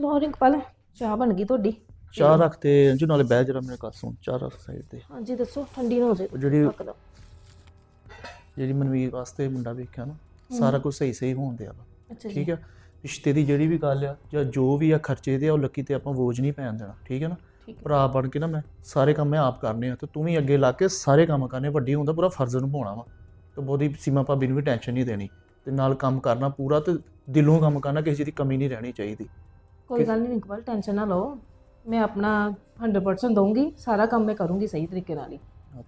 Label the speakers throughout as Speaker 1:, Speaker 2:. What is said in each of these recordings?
Speaker 1: ਲੋ ਰਿੰਕਪਾਲ ਚਾਹ ਬਣ ਗਈ ਤੁਹਾਡੀ।
Speaker 2: ਚਾਹ ਰੱਖ ਤੇ ਅੰਜੂ ਨਾਲੇ ਬਹਿ ਜਰਾ ਮੇਰੇ ਕੋਲ ਸੁਣ ਚਾਹ ਰੱਖ ਸਾਈਡ ਤੇ।
Speaker 1: ਹਾਂਜੀ ਦੱਸੋ ਠੰਡੀ ਨਾ ਹੋ ਜਾਏ
Speaker 2: ਉਹ ਜਿਹੜੀ ਜਿਹੜੀ ਮਨਵੀਰ ਵਾਸਤੇ ਮੁੰਡਾ ਵੇਖਿਆ ਨਾ ਸਾਰਾ ਕੁਝ ਸਹੀ ਸਹੀ ਹੋਣ ਦਿਆ ਵਾ। ਠੀਕ ਆ? ਰਿਸ਼ਤੇ ਦੀ ਜਿਹੜੀ ਵੀ ਗੱਲ ਆ ਜਾਂ ਜੋ ਵੀ ਆ ਖਰਚੇ ਦੇ ਆ ਉਹ ਲੱਕੀ ਤੇ ਆਪਾਂ ਬੋਝ ਨਹੀਂ ਪੈਣ ਦੇਣਾ ਠੀਕ ਹੈ ਨਾ? ਭਰਾ ਬਣ ਕੇ ਨਾ ਮੈਂ ਸਾਰੇ ਕੰਮ ਮੈਂ ਆਪ ਕਰਨੇ ਆ ਤੇ ਤੂੰ ਵੀ ਅੱਗੇ ਲਾ ਕੇ ਸਾਰੇ ਕੰਮ ਕਰਨੇ ਵੱਡੀ ਹੁੰਦਾ ਪੂਰਾ ਫਰਜ਼ ਨਿਭਾਉਣਾ ਵਾ। ਤੇ ਬਹੁਤੀ ਸੀਮਾ ਭਾਬੀ ਨੂੰ ਵੀ ਟੈਨਸ਼ਨ ਨਹੀਂ ਦੇਣੀ ਤੇ ਨਾਲ ਕੰਮ ਕਰਨਾ ਪੂਰਾ ਤੇ ਦਿਲੋਂ ਕੰਮ ਕਰਨਾ ਕਿਸੇ ਦੀ ਕਮੀ ਨਹੀਂ ਰਹਿਣੀ ਚਾਹੀਦੀ।
Speaker 1: ਕੋਈ ਗੱਲ ਨਹੀਂ ਰਿੰਕਪਾਲ ਟੈਨਸ਼ਨ ਨਾ ਲਓ। ਮੈਂ ਆਪਣਾ 100% ਦਊਂਗੀ ਸਾਰਾ ਕੰਮ ਮੈਂ ਕਰੂੰਗੀ ਸਹੀ ਤਰੀਕੇ ਨਾਲ ਹੀ।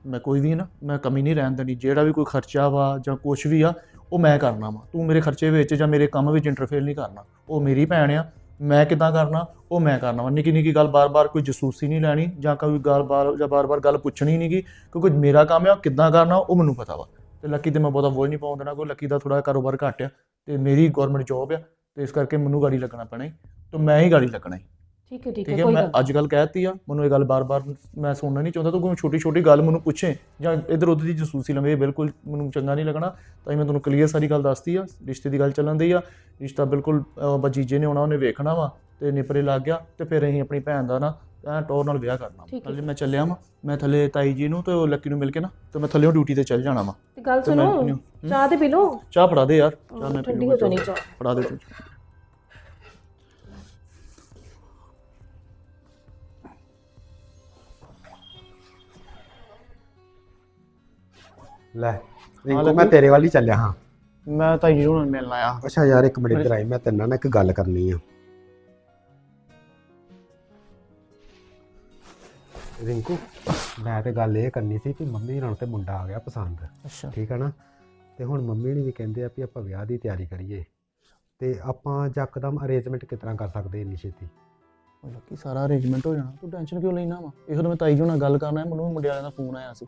Speaker 2: ਮੈਂ ਕੋਈ ਵੀ ਨਾ ਮੈਂ ਕਮੀ ਨਹੀਂ ਰਹਿਣ ਦੇਣੀ। ਜਿਹੜਾ ਵੀ ਕੋਈ ਖਰਚਾ ਵਾ ਜਾਂ ਕੁਝ ਵੀ ਆ ਉਹ ਮੈਂ ਕਰਨਾ ਵਾ। ਤੂੰ ਮੇਰੇ ਖਰਚੇ ਵਿੱਚ ਜਾਂ ਮੇਰੇ ਕੰਮ ਵਿੱਚ ਇੰਟਰਫੇਅਰ ਨਹੀਂ ਕਰਨਾ। ਉਹ ਮੇਰੀ ਭੈਣ ਆ ਮੈਂ ਕਿਦਾਂ ਕਰਨਾ ਉਹ ਮੈਂ ਕਰਨਾ ਵਾ। ਨਿੱਕੀ ਨਿੱਕੀ ਗੱਲ ਬਾਰ-ਬਾਰ ਕੋਈ ਜਸੂਸੀ ਨਹੀਂ ਲੈਣੀ ਜਾਂ ਕੋਈ ਗੱਲ ਬਾਰ ਜਾਂ ਬਾਰ-ਬਾਰ ਗੱਲ ਪੁੱਛਣੀ ਨਹੀਂਗੀ ਕਿਉਂਕਿ ਮੇਰਾ ਕੰਮ ਆ ਕਿੱਦਾਂ ਕਰਨਾ ਉਹ ਮੈਨੂੰ ਪਤਾ ਵਾ। ਤੇ ਲੱਕੀ ਤੇ ਮੈਂ ਬਹੁਤਾ ਬੋਝ ਨਹੀਂ ਪਾਉਣ ਦੇਣਾ ਕੋਈ ਲੱਕੀ ਦਾ ਥੋੜਾ ਕਾਰੋਬਾਰ ਘੱਟ ਆ। ਤੇ ਮੇਰੀ ਗਵਰਨਮੈਂਟ ਜੌਬ ਆ ਤੇ ਇਸ ਕਰਕੇ ਮੈਨੂੰ ਗਾੜੀ ਲੱਗਣਾ ਪੈਣਾ ਤੇ ਮੈਂ ਹੀ ਗਾੜੀ ਲੱਗਣਾ ਈ।
Speaker 1: ਠੀਕ ਹੈ ਠੀਕ
Speaker 2: ਠੀਕ
Speaker 1: ਹੈ
Speaker 2: ਹੈ
Speaker 1: ਕੋਈ
Speaker 2: ਮੈਂ
Speaker 1: ਗੱਲ
Speaker 2: ਅੱਜ ਕੱਲ ਕਹਿਤੀ ਆ ਮੈਨੂੰ ਇਹ ਗੱਲ ਬਾਰ-ਬਾਰ ਮੈਂ ਸੁਣਨਾ ਨਹੀਂ ਚਾਹੁੰਦਾ ਤੂੰ ਕੋਈ ਛੋਟੀ ਛੋਟੀ ਗੱਲ ਮੈਨੂੰ ਪੁੱਛੇ ਜਾਂ ਇਧਰ ਉਧਰ ਦੀ ਜਸੂਸੀ ਲਵੇਂ ਇਹ ਬਿਲਕੁਲ ਮੈਨੂੰ ਚੰਗਾ ਨਹੀਂ ਲੱਗਣਾ ਤਾਂ ਹੀ ਮੈਂ ਤੁਹਾਨੂੰ ਕਲੀਅਰ ਸਾਰੀ ਗੱਲ ਦੱਸਤੀ ਆ ਰਿਸ਼ਤੇ ਦੀ ਗੱਲ ਚੱਲਣ ਦੀ ਆ ਰਿਸ਼ਤਾ ਬਿਲਕੁਲ ਅਹ, ਬਜੀਜੇ ਨੇ ਆਉਣਾ ਉਹਨੇ ਵੇਖਣਾ ਵਾ ਤੇ ਨਿਪਰੇ ਲੱਗ ਗਿਆ ਤੇ ਫਿਰ ਅਸੀਂ ਆਪਣੀ ਭੈਣ ਦਾ ਨਾ ਐਂ ਟੌਰ ਨਾਲ ਵਿਆਹ ਕਰਨਾ
Speaker 1: ਠੀਕ ਹੈ।
Speaker 2: ਮੈਂ ਚੱਲਿਆ ਵਾਂ ਮੈਂ ਥੱਲੇ ਤਾਈ ਜੀ ਨੂੰ ਤੇ ਉਹ ਲੱਕੀ ਨੂੰ ਮਿਲ ਕੇ ਨਾ ਤੇ ਮੈਂ ਥੱਲੇੋਂ ਡਿਊਟੀ ਤੇ ਚੱਲ ਜਾਣਾ ਵਾ।
Speaker 1: ਤੇ ਗੱਲ
Speaker 2: ਤੇ ਮੈਂ
Speaker 1: ਸੁਣੋ
Speaker 2: ਹੂੰ।
Speaker 1: ਚਾਹ ਤੇ ਪੀ ਲਓ?
Speaker 2: ਚਾਹ ਫੜਾ ਦੇ ਯਾਰ ਚਾਹ ਮੈਂ
Speaker 1: ਠੰਡੀ ਹੋ ਜਾਣੀ ਚਾਹ।
Speaker 2: ਫੜਾ ਦੇ ਤੂੰ।
Speaker 3: ਲੈ ਰਿੰਕੂ ਮੈਂ ਤੇਰੇ ਵੱਲ ਹੀ ਚੱਲਿਆ ਹਾਂ।
Speaker 2: ਮੈਂ ਤਾਈ ਜੀ ਨੂੰ ਮਿਲਣ ਆਇਆ।
Speaker 3: ਅੱਛਾ ਯਾਰ ਇੱਕ ਮਿੰਟ ਇੱਧਰ ਆਈ ਮੈਂ ਤੇਰੇ ਨਾਲ ਨਾ ਇੱਕ ਗੱਲ ਕਰਨੀ ਆ। ਰਿੰਕੂ ਮੈਂ ਤੇ ਗੱਲ ਇਹ ਕਰਨੀ ਸੀ ਕਿ ਮੰਮੀ ਨਾਲ ਤੇ ਮੁੰਡਾ ਆ ਗਿਆ ਪਸੰਦ।
Speaker 2: ਅੱਛਾ।
Speaker 3: ਠੀਕ ਹੈ ਨਾ? ਤੇ ਹੁਣ ਮੰਮੀ ਨੇ ਵੀ ਕਹਿੰਦੇ ਆ ਵੀ ਆਪਾਂ ਵਿਆਹ ਦੀ ਤਿਆਰੀ ਕਰੀਏ। ਤੇ ਆਪਾਂ ਯਕਦਮ ਅਰੇਂਜਮੈਂਟ ਕਿਸ ਤਰ੍ਹਾਂ ਕਰ ਸਕਦੇ ਇੰਨੀ ਛੇਤੀ?
Speaker 2: ਉਹ ਲੱਕੀ ਸਾਰਾ ਅਰੇਂਜਮੈਂਟ ਹੋ ਜਾਣਾ। ਤੂੰ ਟੈਨਸ਼ਨ ਕਿਉਂ ਲੈਣਾ ਵਾ? ਇਹੋ ਤਾਂ ਮੈਂ ਤਾਈ ਜੀ ਨਾਲ ਗੱਲ ਕਰਨਾ ਹੈ ਮੈਨੂੰ ਮੁੰਡੇ ਵਾਲਿਆਂ ਦਾ ਫੋਨ ਆਇਆ ਸੀ।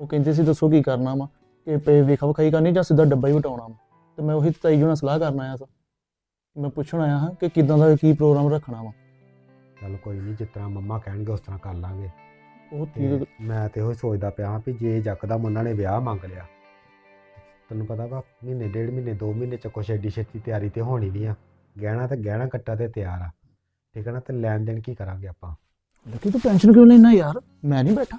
Speaker 2: ਉਹ ਕਹਿੰਦੇ ਸੀ ਦੱਸੋ ਕੀ ਕਰਨਾ ਵਾ? ਕਿ ਪੇ ਵੇਖਾ ਵਿਖਾਈ ਕਰਨੀ ਜਾਂ ਸਿੱਧਾ ਡੱਬਾ ਹੀ ਵਟਾਉਣਾ ਵਾ? ਤੇ ਮੈਂ ਉਹੀ ਤਾਈ ਜੀ ਨਾਲ ਸਲਾਹ ਕਰਨ ਆਇਆ ਸੀ। ਮੈਂ ਪੁੱਛਣ ਆਇਆ ਹਾਂ ਕਿ ਕਿਦਾਂ ਦਾ ਕੀ ਪ੍ਰੋਗਰਾਮ ਰੱਖਣਾ ਵਾ।
Speaker 3: ਚੱਲ ਕੋਈ ਨਹੀਂ ਜਿਸ ਤਰ੍ਹਾਂ ਮੰਮਾ ਕਹਿਣਗੇ ਉਸ ਤਰ੍ਹਾਂ ਕਰ ਲਾਂਗੇ।
Speaker 2: ਉਹ
Speaker 3: ਤੇ
Speaker 2: ਠੀਕ
Speaker 3: ਮੈਂ ਤੇ ਉਹ ਸੋਚਦਾ ਪਿਆ ਹਾਂ ਵੀ ਜੇ ਯਕਦਮ ਉਹਨਾਂ ਨੇ ਵਿਆਹ ਮੰਗ ਲਿਆ ਤੈਨੂੰ ਪਤਾ ਵਾ ਮਹੀਨੇ ਡੇਢ ਮਹੀਨੇ ਦੋ ਮਹੀਨੇ ਚ ਕੁਛ ਐਡੀ ਛੇਤੀ ਤਿਆਰੀ ਤੇ ਹੋਣੀ ਨਹੀਂ ਆ। ਗਹਿਣਾ ਤੇ ਗਹਿਣਾ ਕੱਟਾ ਤੇ ਤਿਆਰ ਆ। ਠੀਕ ਹੈ ਨਾ ਤੇ ਲੈਣ ਦੇਣ ਕੀ ਕਰਾਂਗੇ ਆਪਾਂ?
Speaker 2: ਲੱਕੀ ਤੂੰ ਟੈਨਸ਼ਨ ਕਿਉਂ ਲੈਣਾ ਯਾਰ? ਮੈਂ ਨਹੀਂ ਬੈਠਾ।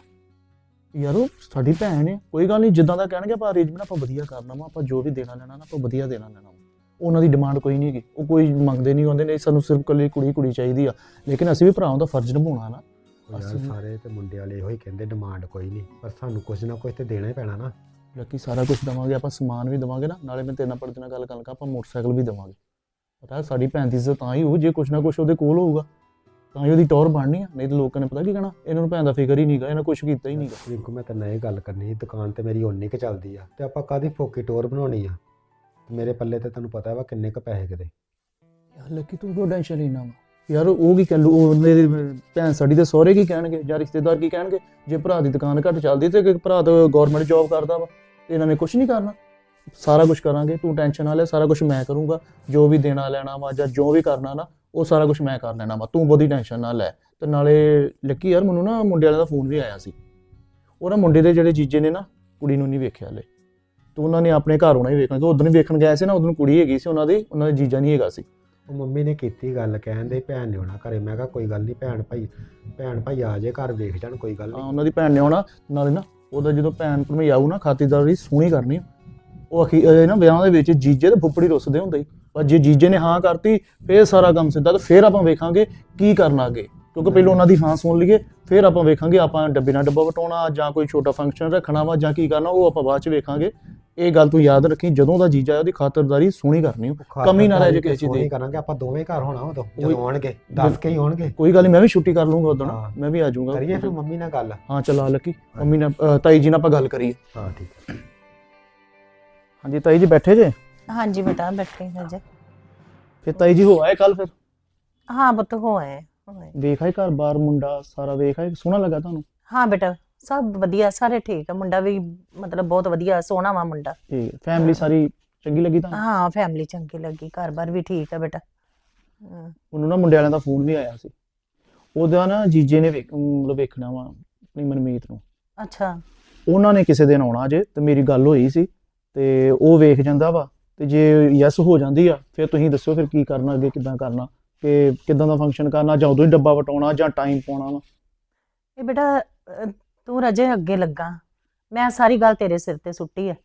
Speaker 2: ਯਾਰ ਉਹ ਸਾਡੀ ਭੈਣ ਹੈ ਕੋਈ ਗੱਲ ਨਹੀਂ ਜਿੱਦਾਂ ਦਾ ਕਹਿਣਗੇ ਆਪਾਂ ਅਰੇਂਜਮੈਂਟ ਆਪਾਂ ਵਧੀਆ ਕਰਨਾ ਵਾ ਆਪਾਂ ਜੋ ਵੀ ਦੇਣਾ ਲੈਣਾ ਨਾ ਆਪਾਂ ਵਧੀਆ ਦੇਣਾ ਲੈਣਾ ਵਾ। ਉਹਨਾਂ ਦੀ ਡਿਮਾਂਡ ਕੋਈ ਨਹੀਂ ਹੈਗੀ ਉਹ ਕੋਈ ਮੰਗਦੇ ਨਹੀਂ ਹੁੰਦੇ ਨਹੀਂ ਸਾਨੂੰ ਸਿਰਫ ਕੱਲੀ ਕੁੜੀ ਕੁੜੀ ਚਾਹੀਦੀ ਆ। ਲੇਕਿਨ ਅਸੀਂ ਵੀ ਭਰਾਵਾਂ ਦਾ ਫਰਜ਼ ਨਿਭਾਉਣਾ ਨਾ।
Speaker 3: ਯਾਰ
Speaker 2: ਅਸੀਂ-
Speaker 3: ਸਾਰੇ ਤੇ ਮੁੰਡੇ ਵਾਲੇ ਇਹੋ ਹੀ ਕਹਿੰਦੇ ਡਿਮਾਂਡ ਕੋਈ ਨਹੀਂ ਪਰ ਸਾਨੂੰ ਕੁਝ ਨਾ ਕੁਝ ਤੇ ਦੇਣਾ ਹੀ ਪੈਣਾ ਨਾ।
Speaker 2: ਲੱਕੀ ਸਾਰਾ ਕੁਝ ਦਵਾਂਗੇ ਆਪਾਂ ਸਮਾਨ ਵੀ ਦਵਾਂਗੇ ਨਾ ਨਾਲੇ ਮੈਂ ਤੇਰੇ ਨਾਲ ਪੜਦੇ ਨਾਲ ਗੱਲ ਕਰਨ ਲੱਗਾ ਆਪਾਂ ਮੋਟਰਸਾਈਕਲ ਵੀ ਦਵਾਂਗੇ। ਪਤਾ ਸਾਡੀ ਭੈਣ ਦੀ ਇੱਜ਼ਤ ਤਾਂ ਹੀ ਹੋਊ ਜੇ ਕੁਝ ਨਾ ਕੁਝ ਉਹਦੇ ਕੋਲ ਹੋਊਗਾ। ਤਾਂ ਹੀ ਉਹਦੀ ਟੌਰ ਬਣਨੀ ਆ ਨਹੀਂ ਤਾਂ ਲੋਕਾਂ ਨੇ ਪਤਾ ਕੀ ਕਹਿਣਾ? ਇਹਨਾਂ ਨੂੰ ਭੈਣ ਦਾ ਫਿਕਰ ਹੀ ਨਹੀਂਗਾ ਇਹਨਾਂ ਕੁਝ ਕੀਤਾ ਹੀ ਨਹੀਂਗਾ
Speaker 3: ਰਿੰਕੂ ਮੈਂ ਤੈਨੂੰ ਇਹ ਗੱਲ ਕਰਨੀ ਸੀ ਦੁਕਾਨ ਤੇ ਮੇਰੀ ਓਨੀ ਕੁ ਚੱਲਦੀ ਆ ਤੇ ਆਪਾਂ ਕਾਦੀ ਫੋਕੀ ਟੋਰ ਬਣਾਉਣੀ ਆ? ਤੇ ਮੇਰੇ ਪੱਲੇ ਤੇ ਤੈਨੂੰ ਪਤਾ ਵਾ ਕਿੰਨੇ ਕ ਪੈਸੇ ਕਿਤੇ।
Speaker 2: ਯਾਰ ਲੱਕੀ ਤੂੰ ਕਿਉਂ ਟੈਨਸ਼ਨ ਲੈਣਾ ਵਾ? ਯਾਰ ਉਹ ਕੀ ਕਹਿ ਲੂ ਉਹਨੇ ਦੀ ਭੈਣ ਸਾਡੀ ਦੇ ਸਹੁਰੇ ਕੀ ਕਹਿਣਗੇ ਜਾਂ ਰਿਸ਼ਤੇਦਾਰ ਕੀ ਕਹਿਣਗੇ? ਜੇ ਭਰਾ ਦੀ ਦੁਕਾਨ ਘੱਟ ਚੱਲਦੀ ਤੇ ਕਿ ਭਰਾ ਤਾਂ ਗਵਰਨਮੈਂਟ ਜੌਬ ਕਰਦਾ ਵਾ ਤੇ ਇਹਨਾਂ ਨੇ ਕੁਝ ਨਹੀਂ ਕਰਨਾ। ਸਾਰਾ ਕੁਝ ਕਰਾਂਗੇ ਤੂੰ ਟੈਨਸ਼ਨ ਨਾ ਲੈ ਸਾਰਾ ਕੁਝ ਮੈਂ ਕਰੂੰਗਾ ਜੋ ਵੀ ਦੇਣਾ ਲੈਣਾ ਵਾ ਜਾਂ ਜੋ ਵੀ ਕਰਨਾ ਨਾ ਉਹ ਸਾਰਾ ਕੁਝ ਮੈਂ ਕਰ ਲੈਣਾ ਵਾ ਤੂੰ ਬਹੁਤੀ ਟੈਨਸ਼ਨ ਨਾ ਲੈ। ਤੇ ਨਾਲੇ ਲੱਕੀ ਯਾਰ ਮੈਨੂੰ ਨਾ ਮੁੰਡੇ ਵਾਲਿਆਂ ਦਾ ਫੋਨ ਵੀ ਆਇਆ ਸੀ। ਉਹ ਨਾ ਮੁੰਡੇ ਦੇ ਜਿਹੜੇ ਜੀਜੇ ਨੇ ਨਾ ਕੁੜੀ ਨੂੰ ਨਹੀਂ ਵੇਖਿਆ ਹਲੇ। ਤੇ ਉਹਨਾਂ ਨੇ ਆਪਣੇ ਘਰ ਹੋਣਾ ਹੀ ਵੇਖਣਾ। ਕਿ ਉਦੋਂ ਹੀ ਵੇਖਣ ਗਏ ਸੀ ਨਾ ਉਦੋਂ ਕੁੜੀ ਹੈਗੀ ਸੀ ਉਹਨਾਂ ਦੀ ਉਹਨਾਂ ਦਾ ਜੀਜਾ ਨਹੀਂ ਹੈਗਾ ਸੀ।
Speaker 3: ਉਹ ਮੰਮੀ ਨੇ ਕੀਤੀ ਗੱਲ ਕਹਿੰਦੇ ਭੈਣ ਨੇ ਆਉਣਾ ਘਰੇ। ਮੈਂ ਕਿਹਾ ਕੋਈ ਗੱਲ ਨਹੀਂ ਭੈਣ ਭਾਈ ਭੈਣ ਭਾਈ ਆ ਜੇ ਘਰ ਵੇਖ ਜਾਣ ਕੋਈ ਗੱਲ ਨਹੀਂ।
Speaker 2: ਉਹਨਾਂ ਦੀ ਭੈਣ ਨੇ ਆਉਣਾ। ਨਾਲੇ ਨਾ ਉਹਦਾ ਜਦੋਂ ਭੈਣ ਭਰਮਈ ਆਊ ਨਾ ਖਾਤਰਦਾਰੀ ਸੋਹਣੀ ਕਰਨੀ। ਉਹ ਅਖੀ ਇਹ ਨਾ ਵਿਆਹ ਦੇ ਵਿੱਚ ਜੀਜੇ ਤੇ ਫੁੱਫੜੀ ਰੁੱਸਦੇ ਹੁੰਦੇ ਪਰ ਜੇ ਜੀਜੇ ਨੇ ਹਾਂ ਕਰਤੀ ਫੇਰ ਸਾਰਾ ਕੰਮ ਸਿੱਧਾ ਤੇ ਫੇਰ ਆਪਾਂ ਵੇਖਾਂਗੇ ਕੀ ਕਰਨਾ ਅੱਗੇ। ਕਿਉਂਕਿ ਪਹਿਲਾਂ ਉਹਨਾਂ ਦੀ ਹਾਂ ਸੁਣ ਲਈਏ ਫੇਰ ਆਪਾਂ ਵੇਖਾਂਗੇ ਆਪਾਂ ਡੱਬੇ ਨਾਲ ਡੱਬਾ ਵਟਾਉਣਾ ਜਾਂ ਕੋਈ ਛੋਟਾ ਫੰਕਸ਼ਨ ਰੱਖਣਾ ਵਾ ਜਾਂ ਕੀ ਕਰਨਾ ਉਹ ਆਪਾਂ ਬਾਅਦ ਚ ਵੇਖਾਂਗੇ। ਇਹ ਗੱਲ ਤੂੰ ਯਾਦ ਰੱਖੀ ਜਦੋਂ ਦਾ ਜੀਜਾ ਉਹਦੀ ਖਾਤਰਦਾਰੀ ਸੋਹਣੀ ਕਰਨੀ। ਕਮੀ ਨਾ ਰਹਿ ਜੇ ਕਿਸੇ ਚੀਜ਼ ਦੀ।
Speaker 3: ਕਰਾਂਗੇ ਆਪਾਂ ਦੋਵੇਂ ਘਰ ਹੋਣਾ ਉਦੋਂ ਜਦੋਂ ਆਉਣਗੇ ਦੱਸ ਕੇ ਹੀ ਆਉਣਗੇ।
Speaker 2: ਕੋਈ ਗੱਲ ਨਹੀਂ ਮੈਂ ਵੀ ਛੁੱਟੀ ਕਰ ਲੂੰਗਾ ਉਦੋਂ। ਮੈਂ ਵੀ ਆ ਜਾਊਂਗਾ।
Speaker 3: ਕਰੀਏ ਫਿਰ ਮੰਮੀ ਨਾਲ ਗੱਲ।
Speaker 2: ਹਾਂ ਚਲਾ ਲੱਕੀ। ਮੰਮੀ ਨਾਲ ਤਾਈ ਜੀ ਨਾਲ ਆਪਾਂ ਗੱਲ ਕਰੀਏ।
Speaker 3: ਹਾਂ ਠੀਕ ਹੈ।
Speaker 2: ਹਾਂਜੀ ਤਾਈ ਜੀ ਬੈਠੇ ਜੇ?
Speaker 4: ਹਾਂਜੀ ਬੇਟਾ ਬੈਠੇ ਹਾਂ ਜੀ
Speaker 2: ਫਿਰ ਤਾਈ ਜੀ ਹੋ ਆਏ ਕੱਲ ਫਿਰ?
Speaker 4: ਹਾਂ ਪੁੱਤ।
Speaker 2: ਵੇਖ ਆਏ ਘਰ ਬਾਰ ਮੁੰਡਾ ਸਾਰਾ ਵੇਖ ਆਏ ਸੋਹਣਾ ਲੱਗਾ ਤੁਹਾਨੂੰ?
Speaker 4: ਹਾਂ ਬੇਟਾ ਸਭ ਵਧੀਆ ਸਾਰੇ ਠੀਕ ਆ। ਮੁੰਡਾ ਵੀ ਮਤਲਬ ਬਹੁਤ ਵਧੀਆ ਸੋਹਣਾ ਵਾ ਮੁੰਡਾ।
Speaker 2: ਠੀਕ ਹੈ। ਫੈਮਿਲੀ ਸਾਰੀ ਚੰਗੀ ਲੱਗੀ ਤੁਹਾਨੂੰ?
Speaker 4: ਹਾਂ ਫੈਮਿਲੀ ਚੰਗੀ ਲੱਗੀ ਘਰ-ਬਾਰ ਵੀ ਠੀਕ ਆ ਬੇਟਾ। ਹਾਂ,
Speaker 2: ਉਹਨੂੰ ਨਾ ਮੁੰਡੇ ਵਾਲਿਆਂ ਦਾ ਫੋਨ ਵੀ ਆਇਆ ਸੀ। ਉਹਦਾ ਨਾ ਜੀਜੇ ਨੇ ਵੇਖ ਮਤਲਬ ਵੇਖਣਾ ਵਾ ਆਪਣੀ ਮਨਮੀਤ ਨੂੰ।
Speaker 4: ਅੱਛਾ।
Speaker 2: ਉਹਨਾਂ ਨੇ ਕਿਸੇ ਦਿਨ ਆਉਣਾ ਜੇ ਤੇ ਮੇਰੀ ਗੱਲ ਹੋਈ ਸੀ ਤੇ ਉਹ ਵੇਖ ਜਾਂਦਾ ਵਾ। ਤੇ ਜੇ ਯੈਸ ਹੋ ਜਾਂਦੀ ਆ ਫਿਰ ਤੁਸੀਂ ਦੱਸੋ ਫਿਰ ਕੀ ਕਰਨਾ ਅੱਗੇ ਕਿੱਦਾਂ ਕਰਨਾ ਕਿ ਕਿਦਾਂ ਦਾ ਫੰਕਸ਼ਨ ਕਰਨਾ ਜਾਂ ਉਦੋਂ ਹੀ ਡੱਬਾ ਵਟਾਉਣਾ ਜਾਂ ਟਾਈਮ ਪਾਉਣਾ ਵਾ।
Speaker 4: ਇਹ ਬੇਟਾ ਅਹ, ਤੂੰ ਰਜੇ ਅੱਗੇ ਲੱਗਾ। ਮੈਂ ਸਾਰੀ ਗੱਲ ਤੇਰੇ ਸਿਰ ਤੇ ਸੁੱਟੀ ਆ।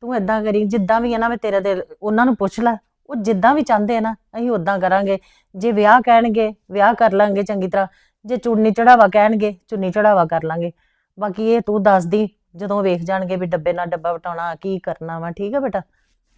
Speaker 4: ਤੂੰ ਏਦਾਂ ਕਰੀ ਜਿੱਦਾਂ ਵੀ ਆ ਨਾ ਮੈਂ ਤੇਰੇ ਦੇ ਉਹਨਾਂ ਨੂੰ ਪੁੱਛ ਲੈ। ਉਹ ਜਿੱਦਾਂ ਵੀ ਚਾਹੁੰਦੇ ਆ ਨਾ ਅਸੀਂ ਉਦਾਂ ਕਰਾਂਗੇ। ਜੇ ਵਿਆਹ ਕਹਿਣਗੇ ਵਿਆਹ ਕਰ ਲਾਂਗੇ ਚੰਗੀ ਤਰ੍ਹਾਂ। ਜੇ ਚੁੰਨੀ ਚੜਾਵਾ ਕਹਿਣਗੇ ਚੁੰਨੀ ਚੜਾਵਾ ਕਰ ਲਾਂਗੇ। ਬਾਕੀ ਇਹ ਤੂੰ ਦੱਸ ਦੀ ਜਦੋਂ ਵੇਖ ਜਾਣਗੇ ਵੀ ਡੱਬੇ ਨਾਲ ਡੱਬਾ ਵਟਾਉਣਾ ਕੀ ਕਰਨਾ ਵਾ। ਠੀਕ ਹੈ ਬੇਟਾ?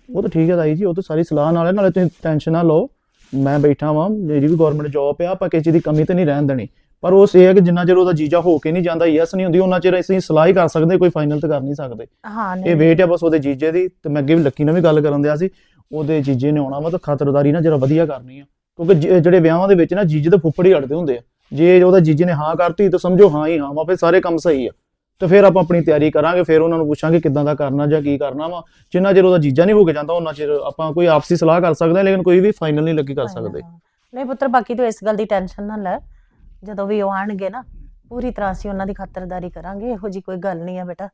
Speaker 2: ਉਹ ਤਾਂ ਠੀਕ ਹੈ ਤਾਈ ਜੀ ਉਹ ਤਾਂ ਸਾਰੀ ਸਲਾਹ ਨਾਲ ਹੈ ਨਾਲੇ ਤੁਸੀਂ ਟੈਨਸ਼ਨ ਨਾ ਲਓ। ਮੈਂ ਬੈਠਾ ਵਾਂ ਮੇਰੀ ਵੀ ਗਵਰਨਮੈਂਟ ਜੌਬ ਆ ਆਪਾਂ ਕਿਸੇ ਚੀਜ਼ ਦੀ ਕਮੀ ਤੇ ਨਹੀਂ ਰਹਿਣ ਦੇਣੀ। ਪਰ ਉਸ ਇਹ ਹੈ ਕਿ ਜਿੰਨਾ ਚਿਰ ਉਹਦਾ ਜੀਜਾ ਹੋ ਕੇ ਨਹੀਂ ਜਾਂਦਾ ਯੈਸ ਨਹੀਂ ਹੁੰਦੀ ਉਹਨਾਂ ਚਿਰ ਅਸੀਂ ਸਲਾਹ ਹੀ ਕਰ ਸਕਦੇ ਕੋਈ ਫਾਈਨਲ ਤੇ ਕਰ ਨਹੀਂ ਸਕਦੇ।
Speaker 4: ਹਾਂ
Speaker 2: ਇਹ ਵੇਟ ਆ ਬਸ ਉਹਦੇ ਜੀਜੇ ਦੀ ਤੇ ਮੈਂ ਅੱਗੇ ਵੀ ਲੱਕੀ ਨਾਲ ਵੀ ਗੱਲ ਕਰਨ ਦਿਆ ਸੀ ਉਹਦੇ ਜੀਜੇ ਨੇ ਆਉਣਾ ਵਾ ਤਾਂ ਖਾਤਰਦਾਰੀ ਨਾ ਜਰਾ ਵਧੀਆ ਕਰਨੀ ਆ। ਕਿਉਂਕਿ ਜਿਹੜੇ ਵਿਆਹਾਂ ਦੇ ਵਿੱਚ ਨਾ ਜੀਜੇ ਤੇ ਫੁੱਫੜ ਹੀ ਅੜਦੇ ਹੁੰਦੇ ਆ। ਜੇ ਉਹਦਾ ਜੀਜੇ ਨੇ ਹਾਂ ਕਰਤੀ ਤਾਂ ਸਮਝੋ ਹਾਂ ਹੀ ਹਾਂ ਵਾ ਫਿਰ ਸਾਰੇ ਕੰਮ ਸਹੀ ਆ। ਤੇ ਫਿਰ ਆਪਾਂ ਆਪਣੀ ਤਿਆਰੀ ਕਰਾਂਗੇ ਫਿਰ ਉਹਨਾਂ ਨੂੰ ਪੁੱਛਾਂਗੇ ਕਿੱਦਾਂ ਦਾ ਕਰਨਾ ਜਾਂ ਕੀ ਕਰਨਾ ਵਾ। ਜਿੰਨਾ ਚਿਰ ਉਹਦਾ ਜੀਜਾ ਨਹੀਂ ਹੋ ਕੇ ਜਾਂਦਾ ਉਹਨਾਂ ਚਿਰ ਆਪਾਂ ਕੋਈ ਆਪਸੀ ਸਲਾਹ ਕਰ ਸਕਦੇ ਹਾਂ ਲੇਕਿਨ ਕੋਈ ਵੀ ਫਾਈਨਲ ਨਹੀਂ ਲੱਗੀ ਕਰ ਸਕਦੇ।
Speaker 4: ਨਹੀਂ ਪੁੱਤਰ ਬਾਕੀ ਤੂੰ ਇਸ ਗੱਲ ਦੀ ਟੈਨਸ਼ਨ ਨਾ ਲੈ। ਜਦੋਂ ਵੀ ਉਹ ਆਣਗੇ ਨਾ ਪੂਰੀ ਤਰ੍ਹਾਂ ਅਸੀਂ ਉਹਨਾਂ ਦੀ ਖਾਤਰਦਾਰੀ ਕਰਾਂਗੇ। ਇਹੋ ਜੀ ਕੋਈ ਗੱਲ ਨਹੀਂ ਆ ਬੇਟਾ।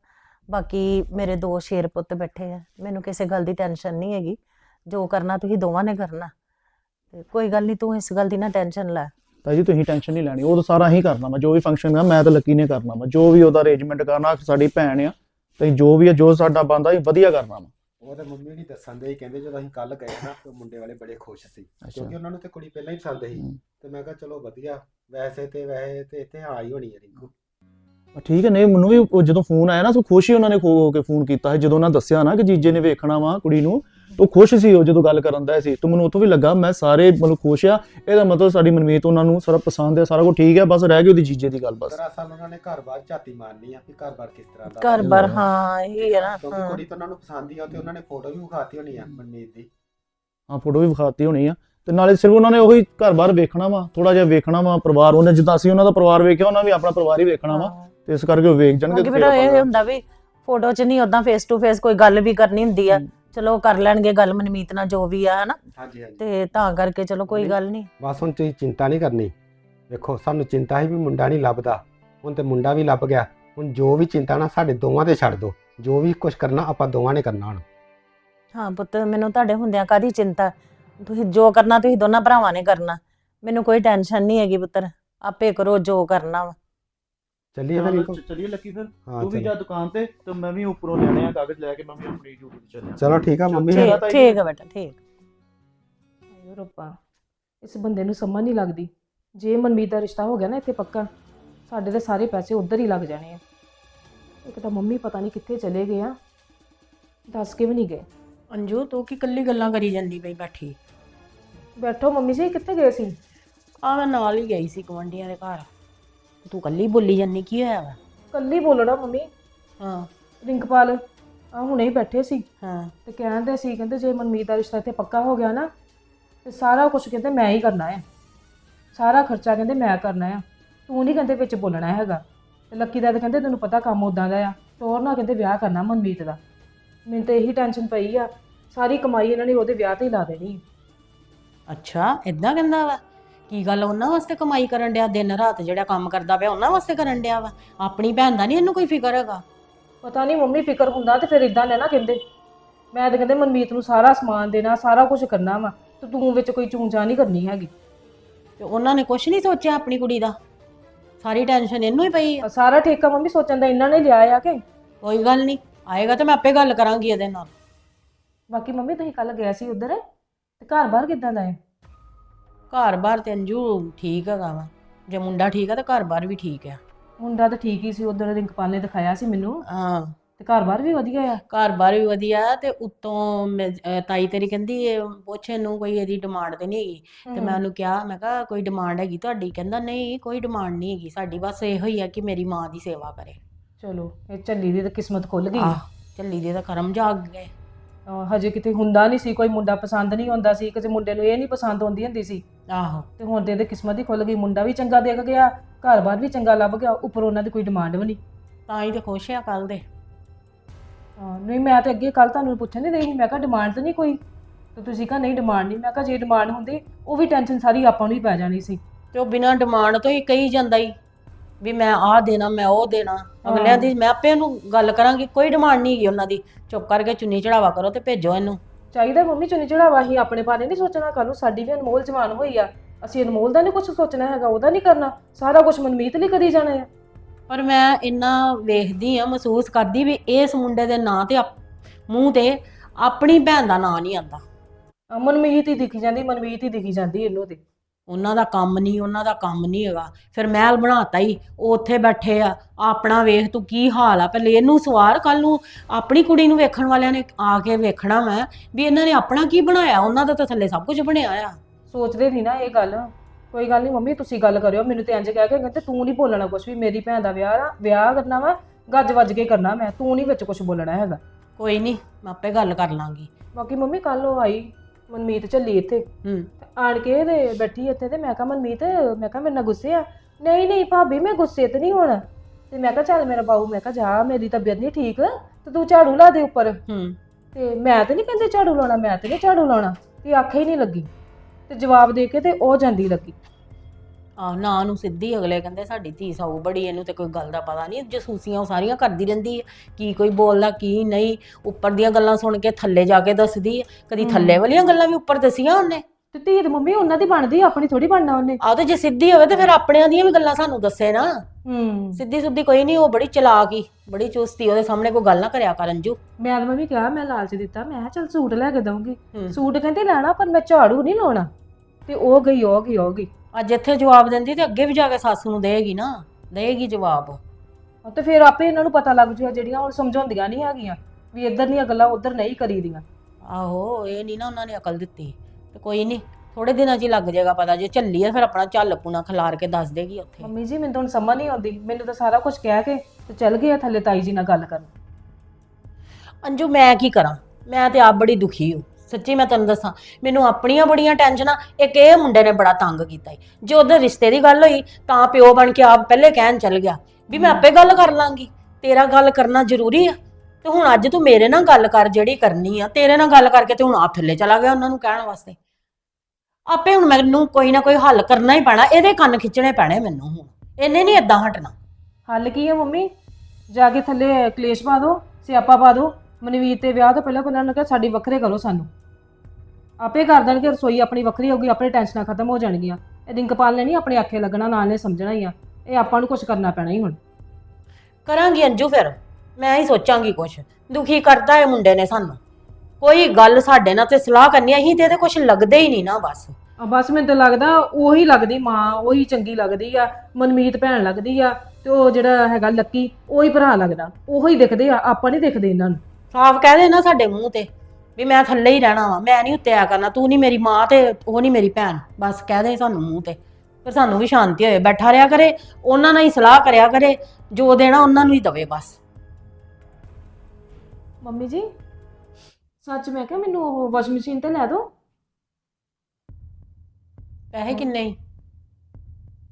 Speaker 4: ਬਾਕੀ ਮੇਰੇ ਦੋ ਸ਼ੇਰ ਪੁੱਤ ਬੈਠੇ ਆ। ਮੈਨੂੰ ਕਿਸੇ ਗੱਲ ਦੀ ਟੈਨਸ਼ਨ ਨਹੀਂ ਹੈਗੀ। ਜੋ ਕਰਨਾ ਤੁਸੀਂ ਦੋਵਾਂ ਨੇ ਕਰਨਾ। ਕੋਈ ਗੱਲ ਨਹੀਂ ਤੂੰ ਇਸ ਗੱਲ ਦੀ ਨਾ ਟੈਨਸ਼ਨ ਲੈ।
Speaker 2: ਤਾਂ ਜੀ ਤੁਸੀਂ ਟੈਨਸ਼ਨ ਨਹੀਂ ਲੈਣੀ ਉਹ ਤਾਂ ਸਾਰਾ ਹੀ ਕਰਨਾ ਵਾ ਜੋ ਵੀ ਫੰਕਸ਼ਨ ਆ ਮੈਂ ਤਾਂ ਲੱਕੀ ਨੇ ਕਰਨਾ ਵਾ ਜੋ ਵੀ ਉਹਦਾ ਅਰੇਂਜਮੈਂਟ ਕਰਨਾ ਸਾਡੀ ਭੈਣ ਆ ਤੇ ਜੋ ਵੀ ਆ ਜੋ ਸਾਡਾ ਬੰਦਾ ਹੀ ਵਧੀਆ ਕਰਨਾ ਵਾ।
Speaker 3: ਉਹ ਤਾਂ ਮੰਮੀ ਨਹੀਂ ਦੱਸਣ ਦੇ ਹੀ ਕਹਿੰਦੇ ਜਦੋਂ ਅਸੀਂ ਕੱਲ ਗਏ ਨਾ ਤੇ ਮੁੰਡੇ ਵਾਲੇ ਬੜੇ ਖੁਸ਼ ਸੀ ਕਿਉਂਕਿ ਉਹਨਾਂ ਨੂੰ ਤੇ ਕੁੜੀ ਪਹਿਲਾਂ ਹੀ ਪਸੰਦ ਸੀ
Speaker 2: ਹੂੰ।
Speaker 3: ਤੇ ਮੈਂ ਕਿਹਾ ਚਲੋ ਵਧੀਆ ਵੈਸੇ ਤੇ ਵੈਸੇ ਤੇ ਇੱਥੇ ਆ ਹੀ ਹੋਣੀ ਹੈ ਰਿੰਕੂ।
Speaker 2: ਠੀਕ ਹੈ ਨਹੀਂ ਮੈਨੂੰ ਵੀ ਜਦੋਂ ਫੋਨ ਆਇਆ ਨਾ ਸੋ ਖੁਸ਼ ਹੀ ਉਹਨਾਂ ਨੇ ਖੋ ਹੋ ਕੇ ਫੋਨ ਕੀਤਾ ਜਦੋਂ ਉਹਨਾਂ ਦੱਸਿਆ ਨਾ ਕਿ ਜੀਜੇ ਨੇ ਵੇਖਣਾ ਵਾ ਕੁੜੀ ਨੂੰ ਉਹ ਖੁਸ਼ ਸੀ ਉਹ ਜਦੋਂ ਗੱਲ ਕਰਨ ਦਾ ਸੀ। ਤੇ ਮੈਨੂੰ ਉੱਥੋਂ ਵੀ ਲੱਗਾ ਮੈਂ ਸਾਰੇ ਮਤਲਬ ਖੁਸ਼ ਆ। ਇਹਦਾ ਮਤਲਬ ਸਾਡੀ ਮਨਮੀਤ ਉਹਨਾਂ ਨੂੰ ਸਾਰਾ ਪਸੰਦ ਹੈ ਸਾਰਾ ਕੁਝ ਠੀਕ ਹੈ ਬਸ ਰਹਿ ਗਈ ਉਹਦੀ ਜੀਜੇ ਦੀ ਗੱਲ ਬਸ।
Speaker 3: ਦਰਅਸਲ ਉਹਨਾਂ ਨੇ ਘਰ-ਬਾਰ ਝਾਤੀ ਮਾਰਨੀ ਆ ਵੀ ਘਰ-ਬਾਰ ਕਿਸ ਤਰ੍ਹਾਂ ਦਾ।
Speaker 4: ਘਰ ਬਾਰ ਹਾਂ ਇਹ ਹੈ ਨਾ
Speaker 3: ਕਿਉਂਕਿ
Speaker 4: ਹਾਂ।
Speaker 3: ਕੁੜੀ ਤਾਂ ਉਹਨਾਂ ਨੂੰ ਪਸੰਦ ਹੀ ਆ ਤੇ ਉਹਨਾਂ ਨੇ ਫੋਟੋ ਵੀ ਵਿਖਾਤੀ ਹੋਣੀ ਆ ਮਨਮੀਤ ਦੀ।
Speaker 2: ਹਾਂ ਫੋਟੋ ਵੀ ਵਿਖਾਤੀ ਹੋਣੀ ਆ। ਤੇ ਨਾਲੇ ਸਿਰਫ ਉਹਨਾਂ ਨੇ ਉਹੀ ਘਰ-ਬਾਰ ਵੇਖਣਾ ਵਾ ਥੋੜਾ ਜਿਹਾ ਵੇਖਣਾ ਵਾ ਪਰਿਵਾਰ ਉਹਨੇ ਜਿੱਦਾਂ ਅਸੀਂ ਉਹਨਾਂ ਦਾ ਪਰਿਵਾਰ ਵੇਖਿਆ ਉਹਨਾਂ ਵੀ ਆਪਣਾ ਪਰਿਵਾਰ ਹੀ ਵੇਖਣਾ ਵਾ
Speaker 4: ਹਾਂ।
Speaker 2: ਤੇ ਇਸ ਕਰਕੇ ਉਹ ਵੇਖ ਜਾਣਗੇ
Speaker 4: ਕਿਉਂਕਿ
Speaker 2: ਤੇ ਫਿਰ
Speaker 4: ਬੇਟਾ ਇਹ
Speaker 2: ਆਪਾਂ-
Speaker 4: ਹੁੰਦਾ ਵੀ ਫੋਟੋ 'ਚ ਨਹੀਂ ਉਦਾਂ ਫੇਸ ਟੂ ਫੇਸ ਕੋਈ ਗੱਲ ਵੀ ਕਰਨੀ ਹੁੰਦੀ ਆ।
Speaker 2: ਹਮ।
Speaker 4: ਚਲੋ ਕਰ ਲੈਣਗੇ ਗੱਲ ਮਨਮੀਤ ਨਾਲ ਜੋ ਵੀ ਆ ਹਨਾ?
Speaker 3: ਹਾਂਜੀ ਹਾਂਜੀ।
Speaker 4: ਤੇ ਤਾਂ ਕਰਕੇ ਚਲੋ ਕੋਈ ਗੱਲ ਨਹੀਂ।
Speaker 3: ਬਸ ਹੁਣ ਤੁਸੀਂ ਚਿੰਤਾ ਨਹੀਂ ਕਰਨੀ। ਵੇਖੋ ਸਾਨੂੰ ਚਿੰਤਾ ਹੀ ਵੀ ਮੁੰਡਾ ਨਹੀਂ ਲੱਭਦਾ। ਹੁਣ ਤੇ ਮੁੰਡਾ ਵੀ ਲੱਭ ਗਿਆ। ਹੁਣ ਜੋ ਵੀ ਚਿੰਤਾ ਨਾ ਸਾਡੇ ਦੋਵਾਂ ਤੇ ਛੱਡ ਦਿਓ ਜੋ ਵੀ ਕੁਝ ਕਰਨਾ ਆਪਾਂ ਦੋਵਾਂ ਨੇ ਕਰਨਾ ਹੁਣ।
Speaker 4: ਹਾਂ ਪੁੱਤ ਮੈਨੂੰ ਤੁਹਾਡੇ ਹੁੰਦਿਆਂ ਕਾਦੀ ਚਿੰਤਾ? ਤੁਸੀਂ ਜੋ ਕਰਨਾ ਤੁਸੀਂ ਦੋਨਾਂ ਭਰਾਵਾਂ ਨੇ ਕਰਨਾ। ਮੈਨੂੰ ਕੋਈ ਟੈਨਸ਼ਨ ਨਹੀਂ ਹੈਗੀ ਪੁੱਤਰ। ਆਪੇ ਕਰੋ ਜੋ ਕਰਨਾ ਵਾ।
Speaker 3: ਚੱਲੀਏ ਫਿਰ ਰਿੰਕੂ
Speaker 2: ਚੱਲੀਏ ਲੱਕੀ ਫਿਰ।
Speaker 3: ਹਾਂ
Speaker 2: ਤੂੰ ਵੀ
Speaker 3: ਚਲੋ।
Speaker 2: ਜਾ ਦੁਕਾਨ ਤੇ ਤੇ ਮੈਂ ਵੀ ਉੱਪਰੋਂ ਲੈਣੇ ਆ ਕਾਗਜ਼ ਲੈ ਕੇ ਮੈਂ ਵੀ ਆਪਣੀ ਡਿਊਟੀ ਤੇ ਚੱਲਿਆ।
Speaker 3: ਚਲੋ ਠੀਕ ਆ ਮੰਮੀ
Speaker 2: ਠੀਕ।
Speaker 4: ਠੀਕ ਠੀਕ ਹੈ ਬੇਟਾ ਠੀਕ।
Speaker 1: ਹਾਏ ਰੱਬਾ ਇਸ ਬੰਦੇ ਨੂੰ ਸਮਝ ਨਹੀਂ ਲੱਗਦੀ। ਜੇ ਮਨਮੀਤ ਦਾ ਰਿਸ਼ਤਾ ਹੋ ਗਿਆ ਨਾ ਇੱਥੇ ਪੱਕਾ ਸਾਡੇ ਦੇ ਸਾਰੇ ਪੈਸੇ ਉੱਧਰ ਹੀ ਲੱਗ ਜਾਣੇ ਆ। ਇੱਕ ਤਾਂ ਮੰਮੀ ਪਤਾ ਨਹੀਂ ਕਿੱਥੇ ਚਲੇ ਗਏ ਆ ਦੱਸ ਕੇ ਵੀ ਨਹੀਂ ਗਏ।
Speaker 5: ਅੰਜੂ ਤੂੰ ਕੀ ਕੱਲੀ ਗੱਲਾਂ ਕਰੀ ਜਾਂਦੀ ਪਈ ਬੈਠੀ?
Speaker 1: ਬੈਠੋ ਮੰਮੀ ਜੀ ਕਿੱਥੇ ਗਏ ਸੀ?
Speaker 5: ਆ ਮੈਂ ਨਾਲ ਹੀ ਗਈ ਸੀ ਗਵੰਡੀਆਂ ਦੇ ਘਰ। ਤੂੰ ਕੱਲੀ ਬੋਲੀ ਜਾਂਦੀ ਕੀ ਹੋਇਆ ਵਾ?
Speaker 1: ਕੱਲੀ ਬੋਲਣਾ ਮੰਮੀ।
Speaker 5: ਹਾਂ।
Speaker 1: ਰਿੰਕਪਾਲ ਆ ਹੁਣੇ ਹੀ ਬੈਠੇ ਸੀ।
Speaker 5: ਹਾਂ।
Speaker 1: ਤੇ ਕਹਿੰਦੇ ਸੀ ਕਹਿੰਦੇ ਜੇ ਮਨਮੀਤ ਦਾ ਰਿਸ਼ਤਾ ਇੱਥੇ ਪੱਕਾ ਹੋ ਗਿਆ ਨਾ ਤੇ ਸਾਰਾ ਕੁਝ ਕਹਿੰਦੇ ਮੈਂ ਹੀ ਕਰਨਾ ਹੈ ਸਾਰਾ ਖਰਚਾ ਕਹਿੰਦੇ ਮੈਂ ਕਰਨਾ ਆ। ਤੂੰ ਨਹੀਂ ਕਹਿੰਦੇ ਵਿੱਚ ਬੋਲਣਾ ਹੈਗਾ। ਤੇ ਲੱਕੀ ਦਾ ਤਾਂ ਕਹਿੰਦੇ ਤੈਨੂੰ ਪਤਾ ਕੰਮ ਉਦਾਂ ਦਾ ਆ। ਟੋਰ ਨਾਲ ਕਹਿੰਦੇ ਵਿਆਹ ਕਰਨਾ ਮਨਮੀਤ ਦਾ। ਮੈਨੂੰ ਤਾਂ ਇਹੀ ਟੈਨਸ਼ਨ ਪਈ ਆ। ਸਾਰੀ ਕਮਾਈ ਇਹਨਾਂ ਨੇ ਉਹਦੇ ਵਿਆਹ ਤੇ ਹੀ ਲਾ ਦੇਣੀ
Speaker 5: ਅੱਛਾ ਇਦਾਂ ਕਹਿੰਦਾ ਵਾ? ਕੀ ਗੱਲ? ਉਹਨਾਂ ਵਾਸਤੇ ਕਮਾਈ ਕਰਨ ਡਿਆ ਦਿਨ ਰਾਤ ਜਿਹੜਾ ਕੰਮ ਕਰਦਾ ਪਿਆ ਉਹਨਾਂ ਵਾਸਤੇ ਕਰਨ ਡਿਆ ਵਾ। ਆਪਣੀ ਭੈਣ ਦਾ ਨਹੀਂ ਇਹਨੂੰ ਕੋਈ ਫਿਕਰ ਹੈਗਾ?
Speaker 1: ਪਤਾ ਨਹੀਂ ਮੰਮੀ ਫਿਕਰ ਹੁੰਦਾ ਤੇ ਫਿਰ ਇਦਾਂ ਨਾ ਕਹਿੰਦੇ। ਮੈਂ ਤਾਂ ਕਹਿੰਦੇ ਮਨਮੀਤ ਨੂੰ ਸਾਰਾ ਸਮਾਨ ਦੇਣਾ ਸਾਰਾ ਕੁਝ ਕਰਨਾ ਵਾ ਤੇ ਤੂੰ ਵਿੱਚ ਕੋਈ ਚੂੰਚਾ ਨਹੀਂ ਕਰਨੀ ਹੈਗੀ।
Speaker 5: ਤੇ ਉਹਨਾਂ ਨੇ ਕੁਝ ਨਹੀਂ ਸੋਚਿਆ ਆਪਣੀ ਕੁੜੀ ਦਾ? ਸਾਰੀ ਟੈਨਸ਼ਨ ਇਹਨੂੰ ਹੀ ਪਈ ਆ।
Speaker 1: ਸਾਰਾ ਠੇਕਾ ਮੰਮੀ ਸੋਚਣ ਦਾ ਇਹਨਾਂ ਨੇ ਲਿਆ ਆ ਕਿ?
Speaker 5: ਕੋਈ ਗੱਲ ਨਹੀਂ ਆਏਗਾ ਤੇ ਮੈਂ ਆਪੇ ਗੱਲ ਕਰਾਂਗੀ ਇਹਦੇ ਨਾਲ।
Speaker 1: ਬਾਕੀ ਮੰਮੀ ਤੁਸੀਂ ਕੱਲ ਗਿਆ ਸੀ ਉਧਰ ਤੇ ਘਰ ਬਾਹਰ ਕਿੱਦਾਂ ਦਾ ਹੈ?
Speaker 5: ਘਰ-ਬਾਰ ਤੇ ਅੰਜੂ ਠੀਕ ਹੈਗਾ ਵਾ। ਜੇ ਮੁੰਡਾ ਠੀਕ ਆ ਤਾਂ ਘਰ-ਬਾਰ ਵੀ ਠੀਕ ਆ।
Speaker 1: ਮੁੰਡਾ ਤਾਂ ਠੀਕ ਹੀ ਸੀ ਉਧਰ ਰਿੰਕਪਾਲ ਨੇ ਦਿਖਾਇਆ ਸੀ ਮੈਨੂੰ।
Speaker 5: ਹਾਂ।
Speaker 1: ਤੇ ਘਰ ਬਾਹਰ ਵੀ ਵਧੀਆ ਆ।
Speaker 5: ਘਰ ਬਾਰ ਵੀ ਵਧੀਆ ਤੇ ਉੱਤੋਂ ਤਾਈ ਤੇਰੀ ਕਹਿੰਦੀ ਇਹ ਪੁੱਛ ਇਹਨੂੰ ਕੋਈ ਇਹਦੀ ਡਿਮਾਂਡ ਤੇ ਨਹੀਂ ਹੈਗੀ। ਤੇ ਮੈਂ ਉਹਨੂੰ ਕਿਹਾ ਮੈਂ ਕਿਹਾ ਕੋਈ ਡਿਮਾਂਡ ਹੈਗੀ ਤੁਹਾਡੀ? ਕਹਿੰਦਾ ਨਹੀਂ ਕੋਈ ਡਿਮਾਂਡ ਨਹੀਂ ਹੈਗੀ। ਸਾਡੀ ਬਸ ਇਹੋ ਹੀ ਆ ਕਿ ਮੇਰੀ ਮਾਂ ਦੀ ਸੇਵਾ ਕਰੇ।
Speaker 1: ਚਲੋ ਇਹ ਝੱਲੀ ਦੀ ਤਾਂ ਕਿਸਮਤ ਖੁੱਲ ਗਈ।
Speaker 5: ਆਹ ਚੱਲੀ ਦੇ ਤਾਂ ਕਰਮ ਜਾਗ ਗਏ।
Speaker 1: ਅਹ ਹਜੇ ਕਿਤੇ ਹੁੰਦਾ ਨਹੀਂ ਸੀ ਕੋਈ ਮੁੰਡਾ ਪਸੰਦ ਨਹੀਂ ਹੁੰਦਾ ਸੀ ਕਿਸੇ ਮੁੰਡੇ ਨੂੰ ਇਹ ਨਹੀਂ ਪਸੰਦ ਆਉਂਦੀ ਹੁੰਦੀ ਸੀ।
Speaker 5: ਆਹੋ।
Speaker 1: ਤੇ ਹੁਣ ਤੇ ਇਹਦੇ ਕਿਸਮਤ ਹੀ ਖੁੱਲ ਗਈ ਮੁੰਡਾ ਵੀ ਚੰਗਾ ਦੇਖ ਗਿਆ ਘਰ ਬਾਹਰ ਵੀ ਚੰਗਾ ਲੱਭ ਗਿਆ ਉੱਪਰ ਉਹਨਾਂ ਦੀ ਕੋਈ ਡਿਮਾਂਡ ਵੀ ਨਹੀਂ।
Speaker 5: ਤਾਂ ਹੀ ਤੇ ਖੁਸ਼ ਆ ਕੱਲ ਦੇ।
Speaker 1: ਹਾਂ, ਨਹੀਂ ਮੈਂ ਤਾਂ ਅੱਗੇ ਕੱਲ ਤੁਹਾਨੂੰ ਪੁੱਛਣ ਨਹੀਂ ਰਹੀ ਮੈਂ ਕਿਹਾ ਡਿਮਾਂਡ ਤਾਂ ਨਹੀਂ ਕੋਈ। ਤੇ ਤੁਸੀਂ ਕਹਾ ਨਹੀਂ ਡਿਮਾਂਡ ਨਹੀਂ ਮੈਂ ਕਿਹਾ ਜੇ ਡਿਮਾਂਡ ਹੁੰਦੀ ਉਹ ਵੀ ਟੈਨਸ਼ਨ ਸਾਰੀ ਆਪਾਂ ਨੂੰ ਹੀ ਪੈ ਜਾਣੀ ਸੀ।
Speaker 5: ਤੇ ਉਹ ਬਿਨਾਂ ਡਿਮਾਂਡ ਤੋਂ ਹੀ ਕਹੀ ਜਾਂਦਾ ਹੀ ਵੀ ਮੈਂ ਆਹ ਦੇਣਾ ਮੈਂ ਉਹ ਦੇਣਾ। ਅਗਲਿਆਂ ਦੀ ਮੈਂ ਆਪੇ ਉਹਨੂੰ ਗੱਲ ਕਰਾਂਗੀ ਕੋਈ ਡਿਮਾਂਡ ਨਹੀਂ ਹੈਗੀ ਉਹਨਾਂ ਦੀ। ਚੁੱਪ ਕਰਕੇ ਚੁੰਨੀ ਚੜਾਵਾ ਕਰੋ ਤੇ ਭੇਜੋ ਇਹਨੂੰ।
Speaker 1: ਚਾਹੀਦਾ ਮੰਮੀ ਚੁੰਨੀ ਚੜਾਵਾ ਹੀ ਆਪਣੇ ਬਾਰੇ ਨਹੀਂ ਸੋਚਣਾ ਕੱਲ ਨੂੰ ਸਾਡੀ ਵੀ ਅਨਮੋਲ ਜਵਾਨ ਹੋਈ ਆ। ਅਸੀਂ ਅਨਮੋਲ ਦਾ ਨਹੀਂ ਕੁਝ ਸੋਚਣਾ ਹੈਗਾ ਉਹਦਾ ਨਹੀਂ ਕਰਨਾ। ਸਾਰਾ ਕੁਝ ਮਨਮੀਤ ਲਈ ਕਰੀ ਜਾਣਾ ਹੈ
Speaker 5: ਪਰ ਮੈਂ ਇੰਨਾ ਵੇਖਦੀ ਆ ਮਹਿਸੂਸ ਕਰਦੀ ਵੀ ਇਸ ਮੁੰਡੇ ਦੇ ਨਾਂ ਤੇ ਆਪ- ਮੂੰਹ ਤੇ ਆਪਣੀ ਭੈਣ ਦਾ ਨਾਂ ਨਹੀਂ ਆਂਦਾ
Speaker 1: ਆ ਮਨਮੀਤ ਹੀ ਦਿਖੀ ਜਾਂਦੀ ਮਨਮੀਤ ਹੀ ਦਿਖੀ ਜਾਂਦੀ ਇਹਨੂੰ ਤੇ।
Speaker 5: ਉਹਨਾਂ ਦਾ ਕੰਮ ਨਹੀਂ ਉਹਨਾਂ ਦਾ ਕੰਮ ਨਹੀਂ ਹੈਗਾ। ਫਿਰ ਮਹਿਲ ਬਣਾਤਾ ਹੀ ਉਹ ਉੱਥੇ ਬੈਠੇ ਆ ਆਪਣਾ ਵੇਖ ਤੂੰ ਕੀ ਹਾਲ ਆ। ਪਹਿਲੇ ਇਹਨੂੰ ਸਵਾਰ ਕੱਲ ਨੂੰ ਆਪਣੀ ਕੁੜੀ ਨੂੰ ਵੇਖਣ ਵਾਲਿਆਂ ਨੇ ਆ ਕੇ ਵੇਖਣਾ ਮੈਂ ਵੀ ਇਹਨਾਂ ਨੇ ਆਪਣਾ ਕੀ ਬਣਾਇਆ ਉਹਨਾਂ ਦਾ ਤਾਂ ਥੱਲੇ ਸਭ ਕੁਝ ਬਣਿਆ ਆ।
Speaker 1: ਸੋਚਦੇ ਨਹੀਂ ਨਾ ਇਹ ਗੱਲ। ਕੋਈ ਗੱਲ ਨਹੀਂ ਮੰਮੀ ਤੁਸੀਂ ਗੱਲ ਕਰਿਓ ਮੈਨੂੰ ਤੇ ਇੰਜ ਕਹਿ ਕੇ ਕਹਿੰਦੇ ਤੂੰ ਨਹੀਂ ਬੋਲਣਾ ਕੁਝ ਵੀ ਮੇਰੀ ਭੈਣ ਦਾ ਵਿਆਹ ਆ ਵਿਆਹ ਕਰਨਾ ਵਾ ਗੱਜ ਵੱਜ ਕੇ ਕਰਨਾ ਮੈਂ ਤੂੰ ਨਹੀਂ ਵਿੱਚ ਕੁਝ ਬੋਲਣਾ ਹੈਗਾ।
Speaker 5: ਕੋਈ ਨਹੀਂ ਮੈਂ ਆਪੇ ਗੱਲ ਕਰ ਲਾਂਗੀ।
Speaker 1: ਬਾਕੀ ਮੰਮੀ ਕੱਲ ਉਹ ਆਈ ਮਨਮੀਤ ਚੱਲੀ ਇੱਥੇ।
Speaker 5: ਹੂੰ।
Speaker 1: ਆਣ ਕੇ ਤੇ ਬੈਠੀ ਇੱਥੇ ਤੇ ਮੈਂ ਕਿਹਾ ਮਨਮੀਤ ਮੈਂ ਕਿਹਾ ਮੇਰੇ ਨਾਲ ਗੁੱਸੇ ਆ? ਨਹੀਂ ਨਹੀਂ ਭਾਬੀ ਮੈਂ ਗੁੱਸੇ ਤੇ ਨਹੀਂ ਹੋਣਾ। ਤੇ ਮੈਂ ਕਿਹਾ ਚੱਲ ਮੇਰਾ ਬਾਊ ਮੈਂ ਕਿਹਾ ਜਾ ਮੇਰੀ ਤਬੀਅਤ ਨਹੀਂ ਠੀਕ ਤੇ ਤੂੰ ਝਾੜੂ ਲਾ ਦੇ ਉੱਪਰ।
Speaker 5: ਹੂੰ।
Speaker 1: ਤੇ ਮੈਂ ਤੇ ਨਹੀਂ ਕਹਿੰਦੇ ਝਾੜੂ ਲਾਉਣਾ ਮੈਂ ਤੇ ਨਹੀਂ ਝਾੜੂ ਲਾਉਣਾ। ਤੇ ਆਖੇ ਹੀ ਨਹੀਂ ਲੱਗੀ। ਤੇ ਜਵਾਬ ਦੇ ਕੇ ਤੇ ਉਹ ਜਾਂਦੀ ਲੱਗੀ।
Speaker 5: ਆ ਨਾ ਨੂੰ ਸਿੱਧੀ ਅਗਲੇ ਕਹਿੰਦੇ ਸਾਡੀ ਧੀ ਸਾਊ ਬੜੀ ਇਹਨੂੰ ਤੇ ਕੋਈ ਗੱਲ ਦਾ ਪਤਾ ਨਹੀਂ ਜਸੂਸੀਆਂ ਉਹ ਸਾਰੀਆਂ ਕਰਦੀ ਰਹਿੰਦੀ ਹੈ ਕੀ ਕੋਈ ਬੋਲਦਾ ਕੀ ਨਹੀਂ ਉੱਪਰ ਦੀਆਂ ਗੱਲਾਂ ਸੁਣ ਕੇ ਥੱਲੇ ਜਾ ਕੇ ਦੱਸਦੀ ਹੈ ਕਦੀ ਥੱਲੇ ਵਾਲੀਆਂ ਗੱਲਾਂ ਵੀ ਉੱਪਰ ਦਸੀਆਂ ਉਹਨੇ?
Speaker 1: ਤੇ ਧੀ ਤੇ ਮੰਮੀ ਉਹਨਾਂ ਦੀ ਬਣਦੀ ਆਪਣੀ ਥੋੜੀ ਬਣਨਾ ਉਹਨੇ।
Speaker 5: ਆਹ ਤੇ ਜੇ ਸਿੱਧੀ ਹੋਵੇ ਤੇ ਫਿਰ ਆਪਣਿਆਂ ਦੀਆਂ ਵੀ ਗੱਲਾਂ ਸਾਨੂੰ ਦੱਸੇ ਨਾ।
Speaker 1: ਹੂੰ।
Speaker 5: ਸਿੱਧੀ ਸੁੱਧੀ ਕੋਈ ਨਹੀਂ ਉਹ ਬੜੀ ਚਲਾਕ ਹੀ ਬੜੀ ਚੁਸਤੀ ਉਹਦੇ ਸਾਹਮਣੇ ਕੋਈ ਗੱਲ ਨਾ ਕਰਿਆ ਕਰ ਅੰਜੂ।
Speaker 1: ਮੈਂ ਤਾਂ ਮੰਮੀ ਕਿਹਾ ਮੈਂ ਲਾਲਚ ਦਿੱਤਾ ਮੈਂ ਕਿਹਾ ਚੱਲ ਸੂਟ ਲੈ ਕੇ ਦਊਂਗੀ।
Speaker 5: ਹੂੰ।
Speaker 1: ਸੂਟ ਕਹਿੰਦੇ ਲੈਣਾ ਪਰ ਮੈਂ ਝਾੜੂ ਨਹੀਂ ਲਾਉਣਾ। ਤੇ ਉਹ ਗਈ ਉਹ ਗਈ ਉਹ ਗਈ।
Speaker 5: ਅੱਜ ਇੱਥੇ ਜਵਾਬ ਦਿੰਦੀ ਤੇ ਅੱਗੇ ਵੀ ਜਾ ਕੇ ਸੱਸ ਨੂੰ ਦੇਗੀ ਨਾ ਦੇਗੀ ਜਵਾਬ।
Speaker 1: ਉਹ ਤੇ ਫਿਰ ਆਪੇ ਇਹਨਾਂ ਨੂੰ ਪਤਾ ਲੱਗ ਜੂਗਾ ਜਿਹੜੀਆਂ ਹੁਣ ਸਮਝਾਉਂਦੀਆਂ ਨਹੀਂ ਹੈਗੀਆਂ ਵੀ ਇੱਧਰ ਦੀਆਂ ਗੱਲਾਂ ਉੱਧਰ ਨਹੀਂ ਕਰੀਦੀਆਂ।
Speaker 5: ਆਹੋ ਇਹ ਨਹੀਂ ਨਾ ਉਹਨਾਂ ਨੇ ਅਕਲ ਦਿੱਤੀ। ਤੇ ਕੋਈ ਨਹੀਂ ਥੋੜੇ ਦਿਨਾਂ 'ਚ ਹੀ ਲੱਗ ਜਾਏਗਾ ਪਤਾ ਜੇ ਝੱਲੀ ਆ ਫਿਰ ਆਪਣਾ ਝੱਲ ਪੁਣਾ ਖਿਲਾਰ ਕੇ ਦੱਸ ਦੇਗੀ ਉੱਥੇ।
Speaker 1: ਮੰਮੀ ਜੀ ਮੈਨੂੰ ਤਾਂ ਹੁਣ ਸਮਝ ਨਹੀਂ ਆਉਂਦੀ ਮੈਨੂੰ ਤਾਂ ਸਾਰਾ ਕੁਝ ਕਹਿ ਕੇ ਤੇ ਚੱਲ ਗਏ ਆ ਥੱਲੇ ਤਾਈ ਜੀ ਨਾਲ ਗੱਲ ਕਰਨ।
Speaker 5: ਅੰਜੂ ਮੈਂ ਕੀ ਕਰਾਂ? ਮੈਂ ਤੇ ਆਪ ਬੜੀ ਦੁਖੀ ਹਾਂ। ਸੱਚੀ ਮੈਂ ਤੈਨੂੰ ਦੱਸਾਂ ਮੈਨੂੰ ਆਪਣੀਆਂ ਬੜੀਆਂ ਟੈਨਸ਼ਨਾਂ ਇੱਕ ਇਹ ਮੁੰਡੇ ਨੇ ਬੜਾ ਤੰਗ ਕੀਤਾ ਈ। ਜੇ ਉਹਦੇ ਰਿਸ਼ਤੇ ਦੀ ਗੱਲ ਹੋਈ ਤਾਂ ਪਿਓ ਬਣ ਕੇ ਆਪ ਪਹਿਲੇ ਕਹਿਣ ਚੱਲ ਗਿਆ ਵੀ ਮੈਂ ਆਪੇ ਗੱਲ ਕਰ ਲਾਂਗੀ। ਤੇਰਾ ਗੱਲ ਕਰਨਾ ਜ਼ਰੂਰੀ ਆ। ਤੇ ਹੁਣ ਅੱਜ ਤੂੰ ਮੇਰੇ ਨਾਲ ਗੱਲ ਕਰ ਜਿਹੜੀ ਕਰਨੀ ਆ। ਤੇਰੇ ਨਾਲ ਗੱਲ ਕਰਕੇ ਤੇ ਹੁਣ ਆਪ ਥੱਲੇ ਚਲਾ ਗਿਆ ਉਹਨਾਂ ਨੂੰ ਕਹਿਣ ਵਾਸਤੇ। ਆਪੇ ਹੁਣ ਮੈਨੂੰ ਕੋਈ ਨਾ ਕੋਈ ਹੱਲ ਕਰਨਾ ਹੀ ਪੈਣਾ ਇਹਦੇ ਕੰਨ ਖਿੱਚਣੇ ਪੈਣੇ ਮੈਨੂੰ ਹੁਣ। ਇਹਨੇ ਨਹੀਂ ਇਦਾਂ ਹਟਣਾ।
Speaker 1: ਹੱਲ ਕੀ ਹੈ ਮੰਮੀ? ਜਾ ਕੇ ਥੱਲੇ ਕਲੇਸ਼ ਪਾ ਦਿਓ ਸਿਆਪਾ ਪਾ ਦਿਓ ਮਨਵੀਰ ਤੇ ਵਿਆਹ ਤੋਂ ਪਹਿਲਾਂ ਪਹਿਲਾਂ ਉਹਨਾਂ ਕਿਹਾ ਸਾਡੀ ਵੱਖਰੇ ਕਰੋ ਸਾਨੂੰ। ਆਪੇ ਕਰ ਦੇਣਗੇ ਰਸੋਈ ਆਪਣੀ ਵੱਖਰੀ ਹੋਊਗੀ ਆਪਣੇ ਟੈਨਸ਼ਨਾਂ ਖਤਮ ਹੋ ਜਾਣਗੀਆਂ। ਇਹ ਰਿੰਕਪਾਲ ਨੇ ਨਹੀਂ ਆਪਣੇ ਆਖੇ ਲੱਗਣਾ ਨਾਲ ਨੇ ਸਮਝਣਾ ਹੀ ਆ। ਇਹ ਆਪਾਂ ਨੂੰ ਕੁਝ ਕਰਨਾ ਪੈਣਾ ਹੀ ਹੁਣ।
Speaker 5: ਕਰਾਂਗੀ ਅੰਜੂ ਫਿਰ। ਮੈਂ ਹੀ ਸੋਚਾਂਗੀ ਕੁਛ। ਦੁਖੀ ਕਰਦਾ ਇਹ ਮੁੰਡੇ ਨੇ ਸਾਨੂੰ। ਕੋਈ ਗੱਲ ਸਾਡੇ ਨਾਲ ਤੇ ਸਲਾਹ ਕਰਨੀ ਅਸੀਂ ਤੇ ਇਹਦੇ ਕੁਛ ਲੱਗਦੇ ਹੀ ਨਹੀਂ ਨਾ ਬਸ।
Speaker 1: ਆ ਬਸ ਮੈਨੂੰ ਤਾਂ ਲੱਗਦਾ ਉਹੀ ਲੱਗਦੀ ਮਾਂ ਉਹੀ ਚੰਗੀ ਲੱਗਦੀ ਆ ਮਨਮੀਤ ਭੈਣ ਲੱਗਦੀ ਆ ਤੇ ਉਹ ਜਿਹੜਾ ਹੈਗਾ ਲੱਕੀ ਉਹੀ ਭਰਾ ਲੱਗਦਾ। ਉਹੀ ਦਿਖਦੇ ਆ ਆਪਾਂ ਨਹੀਂ ਦਿਖਦੇ ਇਹਨਾਂ ਨੂੰ।
Speaker 5: ਸਾਫ਼ ਕਹਿ ਦੇ ਨਾ ਸਾਡੇ ਮੂੰਹ ਤੇ ਵੀ ਮੈਂ ਥੱਲੇ ਹੀ ਰਹਿਣਾ ਵਾ ਮੈਂ ਨਹੀਂ ਉੱਤੇ ਆ ਕਰਨਾ ਤੂੰ ਨਹੀਂ ਮੇਰੀ ਮਾਂ ਤੇ ਉਹ ਨਹੀਂ ਮੇਰੀ ਭੈਣ। ਬਸ ਕਹਿ ਦੇ ਸਾਨੂੰ ਮੂੰਹ ਤੇ। ਫਿਰ ਸਾਨੂੰ ਵੀ ਸ਼ਾਂਤੀ ਹੋਏ ਬੈਠਾ ਰਿਆ ਕਰੇ ਉਹਨਾਂ ਨਾਲ ਹੀ ਸਲਾਹ ਕਰਿਆ ਕਰੇ ਜੋ ਦੇਣਾ ਉਹਨਾਂ ਨੂੰ ਹੀ ਦਵੇ ਬਸ।
Speaker 1: ਮੰਮੀ ਜੀ ਸੱਚ ਮੈਂ ਕਿਹਾ ਮੈਨੂੰ ਉਹ ਵਾਸ਼ਿੰਗ ਮਸ਼ੀਨ ਤੇ ਲੈ ਦਿਓ
Speaker 5: ਪੈਸੇ ਕਿੰਨੇ? ਹੀ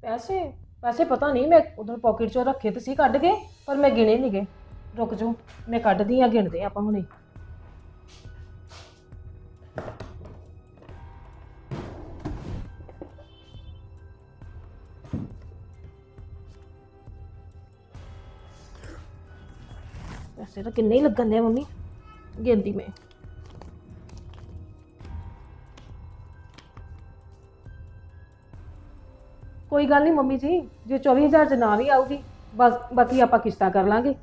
Speaker 1: ਪੈਸੇ? ਪੈਸੇ ਪਤਾ ਨਹੀਂ ਮੈਂ ਉਧਰ ਪਾਕਟ ਚੋਂ ਰੱਖੇ ਤੇ ਸੀ ਕੱਢ ਕੇ ਪਰ ਮੈਂ ਗਿਣੇ ਨਹੀਂ ਗਏ ਰੁਕ ਜਾਓ ਮੈਂ ਕੱਢਦੀ ਆ ਗਿਣਦੇ ਆਪਾਂ ਹੁਣੇ। ਪੈਸੇ ਤਾਂ ਕਿੰਨੇ ਹੀ ਲੱਗਣ ਦੇ ਮੰਮੀ? ਗਿਣਦੀ ਮੈਂ। ਕੋਈ ਗੱਲ ਨਹੀਂ ਮੰਮੀ ਜੀ, ਜੇ 24000 ਚ ਨਾ ਵੀ ਆਊਗੀ, ਬਸ ਬਾਕੀ ਆਪਾਂ ਕਿਸ਼ਤਾਂ ਕਰ ਲਾਂਗੇ।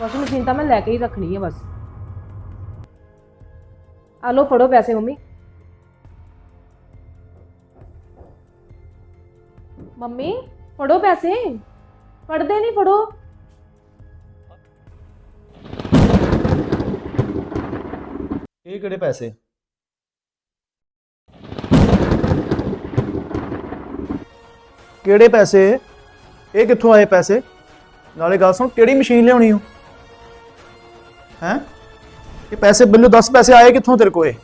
Speaker 1: ਵਾਸ਼ਿੰਗ ਮਸ਼ੀਨ ਤਾਂ ਮੈਂ ਲੈ ਕੇ ਹੀ ਰੱਖਣੀ ਹੈ ਬਸ। ਆ ਲਓ, ਫੜੋ ਪੈਸੇ ਮੰਮੀ। ਮੰਮੀ, ਫੜੋ ਪੈਸੇ। ਫੜਦੇ ਨਹੀਂ ਫੜੋ।
Speaker 2: ਇਹ ਕਿਹੜੇ ਪੈਸੇ? ਕਿਹੜੇ ਪੈਸੇ? ਇਹ ਕਿੱਥੋਂ ਆਏ ਪੈਸੇ? ਨਾਲੇ ਗੱਲ ਸੁਣ, ਕਿਹੜੀ ਮਸ਼ੀਨ ਲਿਆਉਣੀ ਹੋ ਹੈ? ਇਹ ਪੈਸੇ ਬਿੱਲੂ 10 ਪੈਸੇ ਆਏ ਕਿੱਥੋਂ ਤੇਰੇ ਕੋਲ? ਇਹ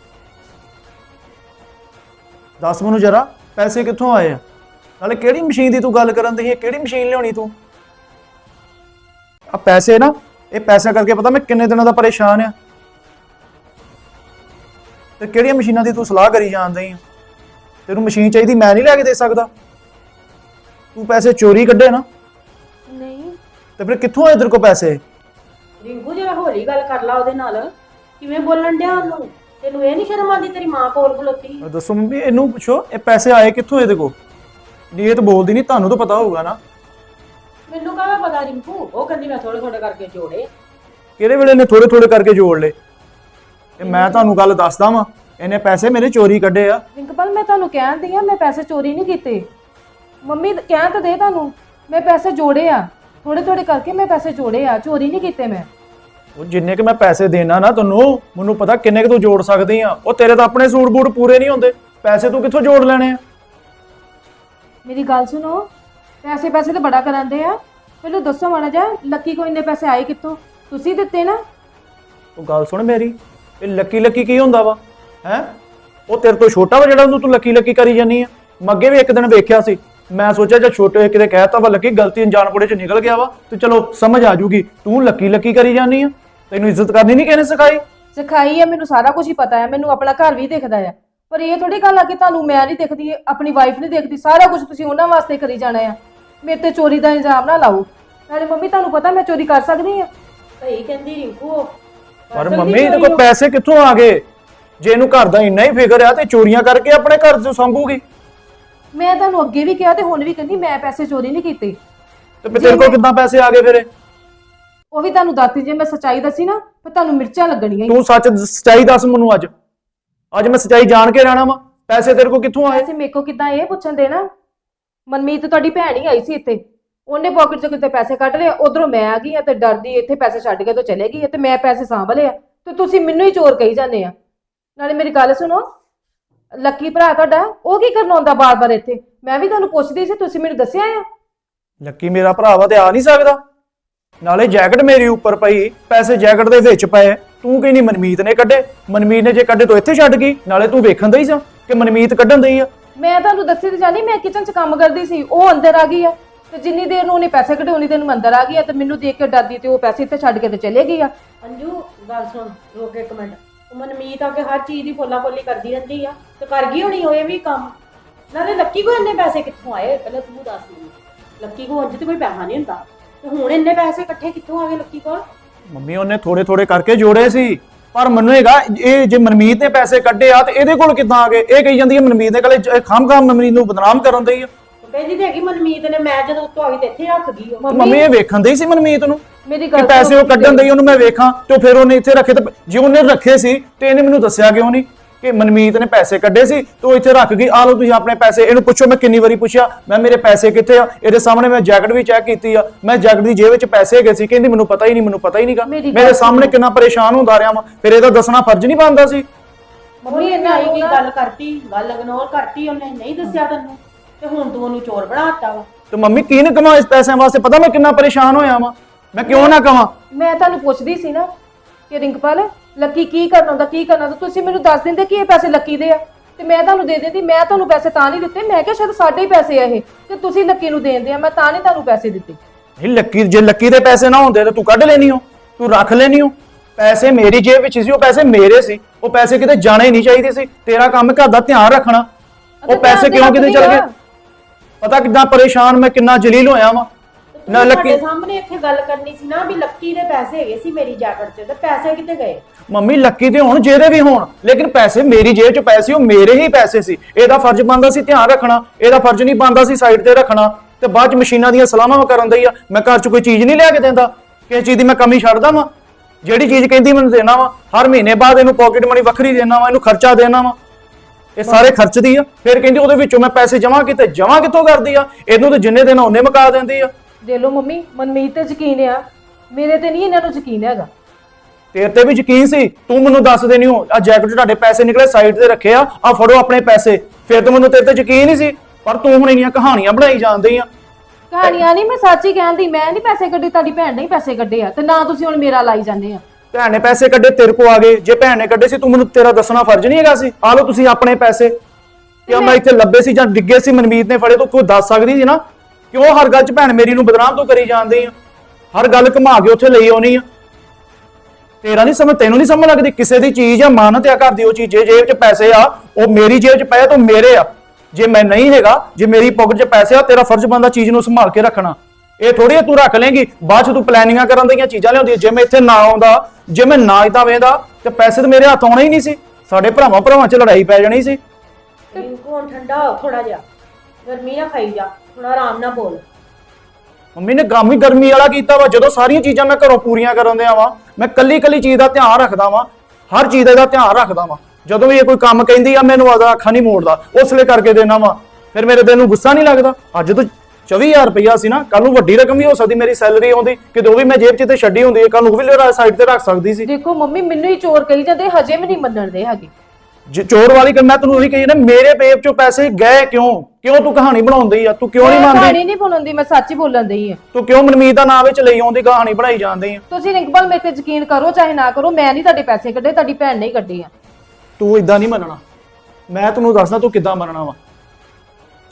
Speaker 2: ਦੱਸ ਮੈਨੂੰ ਜਰਾ, ਪੈਸੇ ਕਿੱਥੋਂ ਆਏ ਆ? ਨਾਲੇ ਕਿਹੜੀ ਮਸ਼ੀਨ ਦੀ ਤੂੰ ਗੱਲ ਕਰਨ ਦੀ ਹੈ ਕਿਹੜੀ ਮਸ਼ੀਨ ਲਿਆਉਣੀ ਤੂੰ? ਆ ਪੈਸੇ ਨਾ, ਇਹ ਪੈਸਾ ਕਰਕੇ ਪਤਾ ਮੈਂ ਕਿੰਨੇ ਦਿਨਾਂ ਦਾ ਪਰੇਸ਼ਾਨ ਆ। ਤੇ ਕਿਹੜੀਆਂ ਮਸ਼ੀਨਾਂ ਦੀ ਤੂੰ ਸਲਾਹ ਕਰੀ ਜਾਂਦੀ ਆ? ਤੈਨੂੰ ਮਸ਼ੀਨ ਚਾਹੀਦੀ ਮੈਂ ਨਹੀਂ ਲੈ ਕੇ ਦੇ ਸਕਦਾ। ਤੂੰ ਪੈਸੇ ਚੋਰੀ ਕੱਢੇ ਨਾ।
Speaker 1: ਨਹੀਂ।
Speaker 2: ਤੇ ਫਿਰ ਕਿੱਥੋਂ ਆਏ ਤੇਰੇ ਕੋਲ ਪੈਸੇ?
Speaker 5: ਰਿੰਕੂ ਜਰਾ ਹੌਲੀ ਗੱਲ ਕਰ ਲਾ ਉਹਦੇ ਨਾਲ। ਕਿਵੇਂ ਬੋਲਣ ਡਿਆ ਉਹਨੂੰ? ਤੈਨੂੰ ਇਹ ਨਹੀਂ ਸ਼ਰਮ ਆਉਂਦੀ ਤੇਰੀ ਮਾਂ ਕੋਲ ਖਲੋਤੀ?
Speaker 2: ਦੱਸੋ ਮੰਮੀ ਇਹਨੂੰ ਪੁੱਛੋ ਇਹ ਪੈਸੇ ਆਏ ਕਿੱਥੋਂ ਇਹਦੇ ਕੋ ਨਹੀਂ ਇਹ ਤਾਂ ਬੋਲਦੀ ਨਹੀਂ ਤੁਹਾਨੂੰ ਤਾਂ ਪਤਾ ਹੋਊਗਾ ਨਾ।
Speaker 5: ਮੈਨੂੰ ਕਾਹਦਾ ਪਤਾ ਰਿੰਕੂ? ਉਹ ਕਹਿੰਦੀ ਮੈਂ ਥੋੜੇ ਥੋੜੇ ਕਰਕੇ ਜੋੜੇ।
Speaker 2: ਕਿਹੜੇ ਵੇਲੇ ਨੇ ਥੋੜੇ ਥੋੜੇ ਕਰਕੇ ਜੋੜ ਲਏ? ਤੇ ਮੈਂ ਤੁਹਾਨੂੰ ਗੱਲ ਦੱਸਦਾ ਵਾਂ ਇਹਨੇ ਪੈਸੇ ਮੇਰੇ ਚੋਰੀ ਕੱਢੇ ਆ।
Speaker 1: ਰਿੰਕਪਾਲ ਮੈਂ ਤੁਹਾਨੂੰ ਕਹਿੰਦੀ ਆ ਮੈਂ ਪੈਸੇ ਚੋਰੀ ਨਹੀਂ ਕੀਤੇ। ਮੰਮੀ ਕਹਿ ਤਾਂ ਦੇ ਤੁਹਾਨੂੰ ਮੈਂ ਪੈਸੇ ਜੋੜੇ ਆ। ਥੋੜੇ ਥੋੜੇ ਕਰਕੇ ਮੈਂ ਪੈਸੇ ਜੋੜੇ ਆ ਚੋਰੀ ਨਹੀਂ ਕੀਤੇ ਮੈਂ।
Speaker 2: ਉਹ ਜਿੰਨੇ ਕਿ ਮੈਂ ਪੈਸੇ ਦੇਣਾ ਨਾ ਤੈਨੂੰ ਮੈਨੂੰ ਪਤਾ ਕਿੰਨੇ ਕਿ ਤੂੰ ਜੋੜ ਸਕਦੀ ਆ। ਉਹ ਤੇਰੇ ਤਾਂ ਆਪਣੇ ਸੂਟ ਬੂਟ ਪੂਰੇ ਨਹੀਂ ਹੁੰਦੇ। ਪੈਸੇ ਤੂੰ ਕਿੱਥੋਂ ਜੋੜ ਲੈਣੇ ਆ?
Speaker 1: ਮੇਰੀ ਗੱਲ ਸੁਣੋ ਪੈਸੇ ਪੈਸੇ ਤਾਂ ਬੜਾ ਕਰਾਂਦੇ ਆ। ਪਹਿਲਾਂ ਦੱਸੋ ਮਾੜਾ ਜਾ ਲੱਕੀ ਕੋ ਇੰਨੇ ਪੈਸੇ ਆਏ ਕਿੱਥੋਂ? ਤੁਸੀਂ ਦਿੱਤੇ ਨਾ।
Speaker 2: ਉਹ ਗੱਲ ਸੁਣ ਮੇਰੀ ਇਹ ਲੱਕੀ ਲੱਕੀ ਕੀ ਹੁੰਦਾ ਵਾ? ਹੈ? ਉਹ ਤੇਰੇ ਤੋਂ ਛੋਟਾ ਵਾ ਜਿਹੜਾ ਉਹਨੂੰ ਤੂੰ ਲੱਕੀ ਲੱਕੀ ਕਰੀ ਜਾਨੀ ਆ। ਮੈਂ ਅੱਗੇ ਵੀ ਇੱਕ ਦਿਨ ਵੇਖਿਆ ਸੀ। ਮੈਂ ਸੋਚਿਆ ਜੇ ਛੋਟੇ ਕਿਤੇ ਕਹਿਤਾ ਵਾ ਲੱਕੀ ਗਲਤੀ ਅਣਜਾਣਪੁਣੇ ਚ ਨਿਕਲ ਗਿਆ ਵਾ ਤੇ ਚਲੋ ਸਮਝ ਆ ਜੂਗੀ ਤੂੰ ਲੱਕੀ ਲੱਕੀ ਕਰੀ ਜਾਨੀ ਆ। ਤੈਨੂੰ ਇੱਜ਼ਤ ਕਰਨੀ ਨਹੀਂ ਕਿਹਨੇ ਸਿਖਾਈ?
Speaker 1: ਸਿਖਾਈ ਆ ਮੈਨੂੰ ਸਾਰਾ ਕੁਝ ਹੀ ਪਤਾ ਹੈ ਮੈਨੂੰ ਆਪਣਾ ਘਰ ਵੀ ਦਿਖਦਾ ਆ। ਪਰ ਇਹ ਥੋੜੀ ਗੱਲ ਆ ਕਿ ਤੁਹਾਨੂੰ ਮੈਂ ਨਹੀਂ ਦਿਖਦੀ ਆਪਣੀ ਵਾਈਫ ਨਹੀਂ ਦਿਖਦੀ ਸਾਰਾ ਕੁਝ ਤੁਸੀਂ ਉਹਨਾਂ ਵਾਸਤੇ ਕਰੀ ਜਾਣਾ ਆ। ਮੇਰੇ ਤੇ ਚੋਰੀ ਦਾ ਇਲਜ਼ਾਮ ਨਾ ਲਾਓ। ਨਾਲੇ ਮੰਮੀ ਤੁਹਾਨੂੰ ਪਤਾ ਮੈਂ ਚੋਰੀ ਕਰ ਸਕਦੀ ਆ?
Speaker 5: ਸਹੀ ਕਹਿੰਦੀ ਰਿੰਕੂ। ਉਹ।
Speaker 2: ਪਰ ਮੰਮੀ ਇਹਦੇ ਕੋਲ ਪੈਸੇ ਕਿੱਥੋਂ ਆ ਗਏ? ਜੇ ਇਹਨੂੰ ਘਰ ਦਾ ਇੰਨਾ ਹੀ ਫਿਕਰ ਆ ਤੇ ਚੋਰੀਆਂ ਕਰਕੇ ਆਪਣੇ ਘਰ ਚ ਸੰਭੂਗੀ।
Speaker 1: ਮੈਂ ਤੁਹਾਨੂੰ ਅੱਗੇ ਵੀ ਕਿਹਾ ਤੇ ਹੁਣ ਵੀ ਕਹਿੰਦੀ ਮੈਂ ਪੈਸੇ ਚੋਰੀ ਨਹੀਂ ਕੀਤੇ।
Speaker 2: ਤੇ ਫਿਰ ਤੇਰੇ ਕੋਲ ਕਿੱਦਾਂ ਪੈਸੇ ਆ ਗਏ ਫਿਰ ਇਹ?
Speaker 1: ਉਹ ਵੀ ਤੁਹਾਨੂੰ ਦੱਸਦੀ ਜੇ ਮੈਂ ਸੱਚਾਈ ਦੱਸੀ ਨਾ ਫਿਰ ਤੁਹਾਨੂੰ ਮਿਰਚਾਂ ਲੱਗਣੀਆਂ ਹੀ।
Speaker 2: ਤੂੰ ਸੱਚ ਸੱਚਾਈ ਦੱਸ ਮੈਨੂੰ ਅੱਜ। ਅੱਜ ਮੈਂ ਸੱਚਾਈ ਜਾਣ ਕੇ ਰਹਿਣਾ ਵਾ। ਪੈਸੇ ਤੇਰੇ ਕੋਲ ਕਿੱਥੋਂ ਆਏ?
Speaker 1: ਵੈਸੇ ਮੇਰੇ ਕੋ ਕਿਦਾਂ ਇਹ ਪੁੱਛਣ ਦੇ ਨਾ? ਮਨਮੀਤ ਤੁਹਾਡੀ ਭੈਣ ਹੀ ਆਈ ਸੀ ਇੱਥੇ। ਉਹਨੇ ਪਾਕਟ ਚੋਂ ਕਿਤੇ ਪੈਸੇ ਕੱਢ ਲਏ ਉਧਰੋਂ ਮੈਂ ਆ ਗਈ ਆ ਤੇ ਡਰਦੀ ਇੱਥੇ ਪੈਸੇ ਛੱਡ ਕੇ ਤੋਂ ਚਲੇ ਗਈ ਆ ਤੇ ਮੈਂ ਪੈਸੇ ਸਾਂਭ ਲਏ ਆ। ਤੇ ਤੁਸੀਂ ਮੈਨੂੰ ਹੀ ਚੋਰ ਕਹੀ ਜਾਂਦੇ ਆ। ਨਾਲੇ ਮੇਰੀ ਗੱਲ ਸੁਣੋ ਲੱਕੀ ਭਰਾ ਤੁਹਾਡਾ ਉਹ ਕੀ ਕਰਨ ਆਉਂਦਾ ਬਾਰ-ਬਾਰ ਇੱਥੇ? ਮੈਂ ਵੀ ਤੁਹਾਨੂੰ ਪੁੱਛਦੀ ਸੀ ਤੁਸੀਂ ਮੈਨੂੰ ਦੱਸਿਆ ਆ?
Speaker 2: ਲੱਕੀ ਮੇਰਾ ਭਰਾ ਵਾ ਤੇ ਆ ਨਹੀਂ ਸਕਦਾ। ਨਾਲੇ ਜੈਕਟ ਮੇਰੀ ਉੱਪਰ ਪਈ ਪੈਸੇ ਜੈਕਟ ਦੇ ਵਿੱਚ ਪਏ ਤੂੰ ਕੀ ਨਹੀਂ ਮਨਮੀਤ ਨੇ ਕੱਢੇ? ਮਨਮੀਤ ਨੇ ਜੇ ਕੱਢੇ ਤਾਂ ਇੱਥੇ ਛੱਡ ਗਈ ਨਾਲੇ ਤੂੰ ਵੇਖਣ ਦਾ ਹੀ ਸਾਂ ਕਿ ਮਨਮੀਤ ਕੱਢਣ ਦਈ ਆ।
Speaker 1: ਮੈਂ ਤੁਹਾਨੂੰ ਦੱਸੀ ਤੇ ਜਾਨੀ ਮੈਂ ਕਿਚਨ 'ਚ ਕੰਮ ਕਰਦੀ ਸੀ ਉਹ ਅੰਦਰ ਆ ਗਈ ਆ। ਤੇ ਜਿੰਨੀ ਦੇਰ ਨੂੰ ਉਹਨੇ ਪੈਸੇ ਕੱਢੇ ਉਨੀ ਦੇਰ ਨੂੰ ਮੈਂ ਅੰਦਰ ਆ ਗਈ ਆ ਤੇ ਮੈਨੂੰ ਦੇਖ ਕੇ ਡਰਦੀ ਤੇ ਉਹ ਪੈਸੇ ਇੱਥੇ ਛੱਡ ਕੇ ਤੇ ਚਲੇ ਗਈ ਆ।
Speaker 5: ਅੰਜੂ ਗੱਲ ਸੁਣ ਰੁਕ ਇੱਕ ਮਿੰਟ। ਉਹ ਮਨਮੀਤ ਆ ਕੇ ਹਰ ਚੀਜ਼ ਦੀ ਫੋਲਾ ਫੋਲੀ ਕਰਦੀ ਰਹਿੰਦੀ ਆ ਤੇ ਕਰ ਗਈ ਹੋਣੀ ਹੋਏ ਵੀ ਕੰਮ। ਨਾਲੇ ਲੱਕੀ ਕੋ ਇੰਨੇ ਪੈਸੇ ਕਿੱਥੋਂ ਆਏ? ਪਹਿਲਾਂ ਤੂੰ ਦੱਸ ਮੈਨੂੰ। ਲੱਕੀ ਕੋ ਉਂਝ ਤੇ ਕੋਈ ਪੈਸਾ ਨਹੀਂ ਹੁੰਦਾ। ਤੇ ਹੁਣ ਇੰਨੇ ਪੈਸੇ ਇਕੱਠੇ ਕਿੱਥੋਂ ਆ ਗਏ ਲੱਕੀ ਕੋਲ?
Speaker 2: ਮੰਮੀ ਉਹਨੇ ਥੋੜੇ ਥੋੜੇ ਕਰਕੇ ਜੋੜੇ ਸੀ। ਪਰ ਮੈਨੂੰ ਹੈਗਾ ਇਹ ਜੇ ਮਨਮੀਤ ਨੇ ਪੈਸੇ ਕੱਢੇ ਆ ਤੇ ਇਹਦੇ ਕੋਲ ਕਿੱਦਾਂ ਆ ਗਏ? ਇਹ ਕਹੀ ਜਾਂਦੀ ਹੈ ਮਨਮੀਤ ਦੇ ਕੋਲੇ ਖਾਮ ਖਾਮ ਮਨਮੀਤ ਨੂੰ ਬਦਨਾਮ ਕਰਨ ਦਈ ਆ।
Speaker 5: ਉਹ ਕਹਿੰਦੀ ਤੇ ਹੈਗੀ ਮਨਮੀਤ ਨੇ ਮੈਂ ਜਦੋਂ ਉੱਤੋਂ ਆ ਗਈ ਤੇ ਇੱਥੇ ਰੱਖ ਗਈ ਉਹ।
Speaker 2: ਮੰਮੀ ਇਹ ਵੇਖਣ ਦਈ ਸੀ ਮਨਮੀਤ ਨੂੰ?
Speaker 1: ਮੇਰੀ
Speaker 2: ਕਿ
Speaker 1: ਗੱਲ
Speaker 2: ਪੈਸੇ ਉਹ ਕੱਢਣ ਦਈ ਉਹਨੂੰ ਮੈਂ ਵੇਖਾਂ ਤੇ ਫਿਰ ਉਹਨੇ ਇੱਥੇ ਰੱਖੇ ਤੇ ਜੇ ਉਹਨੇ ਰੱਖੇ ਸੀ ਤੇ ਇਹਨੇ ਮੈਨੂੰ ਦੱਸਿਆ ਕਿਉਂ ਨਹੀਂ? ਕਿ ਮਨਮੀਤ ਨੇ ਪੈਸੇ ਕੱਢੇ ਸੀ ਤੇ ਉਹ ਇੱਥੇ ਰੱਖ ਗਈ। ਆ ਲਓ ਤੁਸੀਂ ਆਪਣੇ ਪੈਸੇ ਇਹਨੂੰ ਪੁੱਛੋ ਮੈਂ ਕਿੰਨੀ ਵਾਰੀ ਪੁੱਛਿਆ ਮੈਂ ਮੇਰੇ ਪੈਸੇ ਕਿੱਥੇ ਆ? ਇਹਦੇ ਸਾਹਮਣੇ ਮੈਂ ਜੈਕਟ ਵੀ ਚੈੱਕ ਕੀਤੀ ਆ। ਮੈਂ ਜੈਕਟ ਦੀ ਜੇਬ ਵਿੱਚ ਪੈਸੇ ਹੈਗੇ ਸੀ ਕਹਿੰਦੀ ਮੈਨੂੰ ਪਤਾ ਹੀ ਨਹੀਂ ਮੈਨੂੰ ਪਤਾ ਹੀ ਨਹੀਂਗਾ।
Speaker 1: ਮੇਰੀ
Speaker 2: ਸਾਹਮਣੇ ਕਿੰਨਾ ਪਰੇਸ਼ਾਨ ਹੁੰਦਾ ਰਿਹਾ ਵਾਂ। ਫਿਰ ਇਹਦਾ ਦੱਸਣਾ ਫਰਜ਼ ਨਹੀਂ ਬਣਦਾ ਸੀ।
Speaker 1: ਮੰਮੀ ਇਹਨਾਂ
Speaker 5: ਆਈ
Speaker 1: ਨਾ-
Speaker 5: ਗੱਲ ਕਰਤੀ? ਗੱਲ ਇਗਨੋਰ ਕਰਤੀ ਉਹਨੇ ਨਹੀਂ ਦੱਸਿਆ ਤੈਨੂੰ? ਤੇ ਹੁਣ ਤੂੰ ਉਹਨੂੰ ਚੋਰ ਬਣਾਤਾ ਵਾ।
Speaker 2: ਤੇ ਮੰਮੀ ਕੀ ਨੇ ਕਮਾ ਇਸ ਪੈਸਿਆਂ ਵਾਸਤੇ? ਪਤਾ ਮੈਂ ਕਿੰਨਾ ਪਰੇਸ਼ਾਨ ਹੋਇਆ ਵਾਂ। ਮੈਂ ਕਿਉਂ ਨਾ ਕਵਾਂ?
Speaker 1: ਮੈਂ ਤੁਹਾਨੂੰ ਪੁੱਛਦੀ ਸੀ ਨਾ ਕਿ ਰਿੰਕਪਾਲ ਲੱਕੀ ਕੀ ਕਰਨਾ ਹੁੰਦਾ ਕੀ ਕਰਨਾ ਹੁੰਦਾ ਤੁਸੀਂ ਮੈਨੂੰ ਦੱਸ ਦਿੰਦੇ ਕਿ ਇਹ ਪੈਸੇ ਲੱਕੀ ਦੇ ਆ? ਤੇ ਮੈਂ ਤੁਹਾਨੂੰ ਦੇ ਦਿੰਦੀ ਮੈਂ ਤੁਹਾਨੂੰ ਪੈਸੇ ਤਾਂ ਨਹੀਂ ਦਿੱਤੇ। ਮੈਂ ਕਿਹਾ ਸ਼ਾਇਦ ਸਾਡੇ ਹੀ ਪੈਸੇ ਆ ਇਹ। ਤੇ ਤੁਸੀਂ ਲੱਕੀ ਨੂੰ ਦੇਂਦੇ ਆ ਮੈਂ ਤਾਂ ਨਹੀਂ ਤੁਹਾਨੂੰ ਪੈਸੇ ਦਿੱਤੇ।
Speaker 2: ਨਹੀਂ ਲੱਕੀ ਜੇ ਲੱਕੀ ਦੇ ਪੈਸੇ ਨਾ ਹੁੰਦੇ ਤਾਂ ਤੂੰ ਕੱਢ ਲੈਣੀ ਹੋ ਤੂੰ ਰੱਖ ਲੈਣੀ ਹੋ ਪੈਸੇ ਮੇਰੀ ਜੇਬ ਵਿੱਚ ਸੀ ਉਹ ਪੈਸੇ ਮੇਰੇ ਸੀ। ਉਹ ਪੈਸੇ ਕਿਤੇ ਜਾਣੇ ਹੀ ਨਹੀਂ ਚਾਹੀਦੇ ਸੀ। ਤੇਰਾ ਕੰਮ ਘਰ ਦਾ ਧਿਆਨ ਰੱਖਣਾ। ਉਹ ਪੈਸੇ ਕਿਉਂ ਕਿਤੇ ਚਲ ਗਏ। ਪਤਾ ਕਿੱਦਾਂ ਪਰੇਸ਼ਾਨ ਮੈਂ ਕਿੰਨਾ ਜਲੀਲ ਹੋਇਆ ਵਾਂ। ਨਾ ਲੱਕੀ
Speaker 5: ਸਾਹਮਣੇ ਇੱਥੇ ਗੱਲ ਕਰਨੀ ਸੀ ਨਾ ਵੀ ਲੱਕੀ ਦੇ ਪੈਸੇ ਹੈਗੇ ਸੀ ਮੇਰੀ ਜੈਕਟ 'ਚ ਤੇ ਪੈਸੇ ਕਿੱਥੇ ਗਏ?
Speaker 2: ਮੰਮੀ ਲੱਕੀ ਤੇ ਹੋਣ ਜਿਹਦੇ ਵੀ ਹੋਣ ਲੇਕਿਨ ਪੈਸੇ ਮੇਰੀ ਜੇਬ 'ਚ ਪਏ ਸੀ ਉਹ ਮੇਰੇ ਹੀ ਪੈਸੇ ਸੀ। ਇਹਦਾ ਫਰਜ਼ ਬਣਦਾ ਸੀ ਧਿਆਨ ਰੱਖਣਾ ਇਹਦਾ ਫਰਜ਼ ਨਹੀਂ ਬਣਦਾ ਸੀ ਸਾਈਡ ਤੇ ਰੱਖਣਾ ਤੇ ਬਾਅਦ 'ਚ ਮਸ਼ੀਨਾਂ ਦੀਆਂ ਸਲਾਹਾਂ ਕਰਨ ਦਈ ਆ ਮੈਂ ਘਰ 'ਚ ਕੋਈ ਚੀਜ਼ ਨਹੀਂ ਲਿਆ ਕੇ ਦਿੰਦਾ। ਕਿਸੇ ਚੀਜ਼ ਦੀ ਮੈਂ ਕਮੀ ਛੱਡਦਾ ਵਾਂ। ਜਿਹੜੀ ਚੀਜ਼ ਕਹਿੰਦੀ ਮੈਨੂੰ ਦੇਣਾ ਵਾ ਹਰ ਮਹੀਨੇ ਬਾਅਦ ਇਹਨੂੰ ਪਾਕਟ ਮਨੀ ਵੱਖਰੀ ਦੇਣਾ ਵਾ ਇਹਨੂੰ ਖਰਚਾ ਦੇਣਾ ਵਾ। ਇਹ ਸਾਰੇ ਖਰਚਦੀ ਆ। ਫਿਰ ਕਹਿੰਦੀ ਉਹਦੇ ਵਿੱਚੋਂ ਮੈਂ ਪੈਸੇ ਜਮ੍ਹਾਂ ਕੀਤੇ ਜਮ੍ਹਾਂ ਕਿੱਥੋਂ ਕਰਦੀ ਆ? ਇਹਨੂੰ ਤੇ ਜਿੰਨੇ ਦਿਨ ਉਹਨੇ ਮੁਕਾ ਦਿੰਦੀ ਆ।
Speaker 1: ਦੇ ਲਓ ਮੰਮੀ ਮਨਮੀਤ ਤੇ ਯਕੀਨ ਆ। ਮੇਰੇ ਤੇ ਨਹੀਂ ਇਹਨਾਂ ਨੂੰ ਯਕੀਨ ਹੈਗਾ।
Speaker 2: ਤੇਰੇ ਤੇ ਵੀ ਯਕੀਨ ਸੀ? ਤੂੰ ਮੈਨੂੰ ਦੱਸ ਦੇਣੀ ਹੋ ਆ ਜੈਕਟ ਤੁਹਾਡੇ ਪੈਸੇ ਨਿਕਲੇ ਸਾਈਡ ਤੇ ਰੱਖੇ ਆ ਆ ਫੜੋ ਆਪਣੇ ਪੈਸੇ। ਫਿਰ ਤਾਂ ਮੈਨੂੰ ਤੇਰੇ ਤੇ ਯਕੀਨ ਹੀ ਸੀ। ਪਰ ਤੂੰ ਹੁਣ ਇੰਨੀਆਂ ਕਹਾਣੀਆਂ ਬਣਾਈ ਜਾਂਦੀ ਆ।
Speaker 1: ਕਹਾਣੀਆਂ ਨਹੀਂ ਮੈਂ ਸੱਚ ਹੀ ਕਹਿੰਦੀ ਮੈਂ ਨਹੀਂ ਪੈਸੇ ਕੱਢੇ ਤੁਹਾਡੀ ਭੈਣ ਨੇ ਹੀ ਪੈਸੇ ਕੱਢੇ ਆ। ਤੇ ਨਾ ਤੁਸੀਂ ਹੁਣ ਮੇਰਾ ਲਾਈ ਜਾਂਦੇ ਆ।
Speaker 2: ਭੈਣ ਨੇ ਪੈਸੇ ਕੱਢੇ, ਤੇਰੇ ਕੋ ਆ ਗਏ। ਜੇ ਭੈਣ ਨੇ ਕੱਢੇ ਸੀ, ਤੂੰ ਮੈਨੂੰ ਤੇਰਾ ਦੱਸਣਾ ਫਰਜ਼ ਨਹੀਂ ਹੈਗਾ ਸੀ। ਆ ਲਓ ਤੁਸੀਂ ਆਪਣੇ ਪੈਸੇ। ਕਿ ਮੈਂ ਇੱਥੇ ਲੱਭੇ ਸੀ ਜਾਂ ਡਿੱਗੇ ਸੀ, ਮਨਮੀਤ ਨੇ ਫੜੇ, ਤੂੰ ਕੋਈ ਦੱਸ ਸਕਦੀ ਸੀ ਨਾ? ਕਿਉਂ ਹਰ ਗੱਲ 'ਚ ਭੈਣ ਮੇਰੀ ਨੂੰ ਬਦਨਾਮ ਤੋਂ ਕਰੀ ਜਾਂਦੀ ਆ? ਹਰ ਗੱਲ ਘੁਮਾ ਕੇ ਉੱਥੇ ਲਈ ਆਉਣੀ ਆ। ਤੇਰਾ ਨਹੀਂ ਸਮਝ, ਤੈਨੂੰ ਨਹੀਂ ਸਮਝ ਲੱਗਦੀ ਕਿਸੇ ਦੀ ਚੀਜ਼ ਆ ਮਾਨਤ ਆ ਘਰ ਦੀ ਉਹ ਚੀਜ਼, ਜੇ ਜੇਬ 'ਚ ਪੈਸੇ ਆ, ਉਹ ਮੇਰੀ ਜੇਬ 'ਚ ਪਏ ਤਾਂ ਮੇਰੇ ਆ। ਜੇ ਮੈਂ ਨਹੀਂ ਹੈਗਾ, ਜੇ ਮੇਰੀ ਪਾਕਟ 'ਚ ਪੈਸੇ ਆ, ਤੇਰਾ ਫਰਜ਼ ਬਣਦਾ ਚੀਜ਼ ਨੂੰ ਸੰਭਾਲ ਕੇ ਰੱਖਣਾ। ਇਹ ਥੋੜੀ ਤੂੰ ਰੱਖ ਲੇਂਗੀ। ਬਾਅਦ 'ਚ ਤੂੰ ਪਲੈਨਿੰਗਾਂ ਕਰਨ ਦੀਆਂ ਚੀਜ਼ਾਂ ਲਿਆਉਂਦੀ ਜੇ ਮੈਂ ਇੱਥੇ ਨਾ ਆਉਂਦਾ ਜੇ ਮੈਂ ਨਾ ਇਦਾਂ ਵੇਂਦਾ ਤੇ ਪੈਸੇ ਤਾਂ ਮੇਰੇ ਹੱਥ ਆਉਣੇ ਹੀ ਨਹੀਂ ਸੀ। ਸਾਡੇ ਭਰਾਵਾਂ ਭਰਾਵਾਂ 'ਚ ਲੜਾਈ ਪੈ ਜਾਣੀ ਸੀ।
Speaker 5: ਰਿੰਕੂ ਹੁਣ ਠੰਡਾ ਹੋ ਥੋੜਾ ਜਿਹਾ। ਗਰਮੀ ਨਾ ਖਾਈ ਜਾ। ਥੋੜਾ ਆਰਾਮ ਨਾਲ ਬੋਲ।
Speaker 2: ਮੰਮੀ ਨੇ ਹੀ ਗਰਮੀ ਵਾਲਾ ਕੀਤਾ ਵਾ। ਜਦੋਂ ਸਾਰੀਆਂ ਚੀਜ਼ਾਂ ਮੈਂ ਘਰੋਂ ਪੂਰੀਆਂ ਕਰਨ ਦਿਆਂ ਵਾਂ ਮੈਂ ਕੱਲੀ ਕੱਲੀ ਚੀਜ਼ ਦਾ ਧਿਆਨ ਰੱਖਦਾ ਵਾਂ। ਹਰ ਚੀਜ਼ ਦਾ ਇਹਦਾ ਧਿਆਨ ਰੱਖਦਾ ਵਾਂ। ਜਦੋਂ ਵੀ ਇਹ ਕੋਈ ਕੰਮ ਕਹਿੰਦੀ ਆ ਮੈਨੂੰ ਆਦਾ ਅੱਖਾਂ ਨਹੀਂ ਮੋੜਦਾ। ਉਸ ਲਈ ਕਰਕੇ ਦੇਣਾ ਵਾ। ਫਿਰ ਮੇਰੇ ਦਿਲ ਨੂੰ ਗੁੱਸਾ ਨਹੀਂ ਲੱਗਦਾ। ਅੱਜ ਤੋਂ 24000 ਰੁਪਇਆ ਸੀ ਨਾ ਕੱਲ ਨੂੰ ਵੱਡੀ ਰਕਮ ਵੀ ਹੋ ਸਕਦੀ ਮੇਰੀ ਸੈਲਰੀ ਆਉਂਦੀ ਕਿ ਉਹ ਵੀ ਮੈਂ ਜੇਬ 'ਚ ਤੇ ਛੱਡੀ ਹੁੰਦੀ ਹੈ ਕੱਲ ਨੂੰ ਉਹ ਵੀ ਸਾਈਡ ਤੇ ਰੱਖ ਸਕਦੀ ਸੀ।
Speaker 1: ਦੇਖੋ ਮੰਮੀ ਮੈਨੂੰ ਹੀ ਚੋਰ ਕਹੀ ਜਾਂਦੇ ਹਜੇ ਵੀ ਨਹੀਂ ਮੰਨਣ ਦੇ ਹੈਗੇ।
Speaker 2: ਜੇ ਚੋਰ ਵਾਲੀ ਗੱਲ ਮੈਂ ਤੈਨੂੰ ਉਹੀ ਕਹੀ ਨਾ ਮੇਰੇ ਪੇਪ 'ਚੋਂ ਪੈਸੇ ਗਏ ਕਿਉਂ? ਕਿਉਂ ਤੂੰ ਕਹਾਣੀ ਬਣਾਉਂਦੀ ਆ? ਤੂੰ ਕਿਉਂ ਨਹੀਂ
Speaker 1: ਮੈਂ
Speaker 2: ਮੰਨਦੀ?
Speaker 1: ਕਹਾਣੀ ਨਹੀਂ ਬੋਲਣਦੀ ਮੈਂ ਸੱਚ ਹੀ ਬੋਲਣ ਦਈ ਆ।
Speaker 2: ਤੂੰ ਕਿਉਂ ਮਨਮੀਤ ਦਾ ਨਾਮ ਵਿੱਚ ਲਈ ਆਉਂਦੀ ਕਹਾਣੀ ਬਣਾਈ ਜਾਂਦੀ ਆ?
Speaker 1: ਤੁਸੀਂ ਰਿੰਕਬਲ ਮੇਰੇ ਤੇ ਯਕੀਨ ਕਰੋ ਚਾਹੇ ਨਾ ਕਰੋ ਮੈਂ ਨਹੀਂ ਤੁਹਾਡੇ ਪੈਸੇ ਕੱਢੇ ਤੁਹਾਡੀ ਭੈਣ ਨੇ ਹੀ ਕੱਢੇ ਆ।
Speaker 2: ਤੂੰ ਇਦਾਂ ਨਹੀਂ ਮੰਨਣਾ। ਮੈਂ ਤੈਨੂੰ ਦੱਸਦਾ ਤੂੰ ਕਿੱਦਾਂ ਮੰਨਣਾ ਵਾ।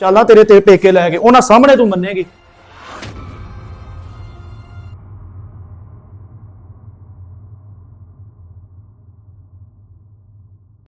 Speaker 2: ਚੱਲ ਆ ਤੇਰੇ ਤੇ ਪੇਕੇ ਲੈ ਕੇ ਉਹਨਾਂ ਸਾਹਮਣੇ ਤੂੰ ਮੰਨੇਗੀ।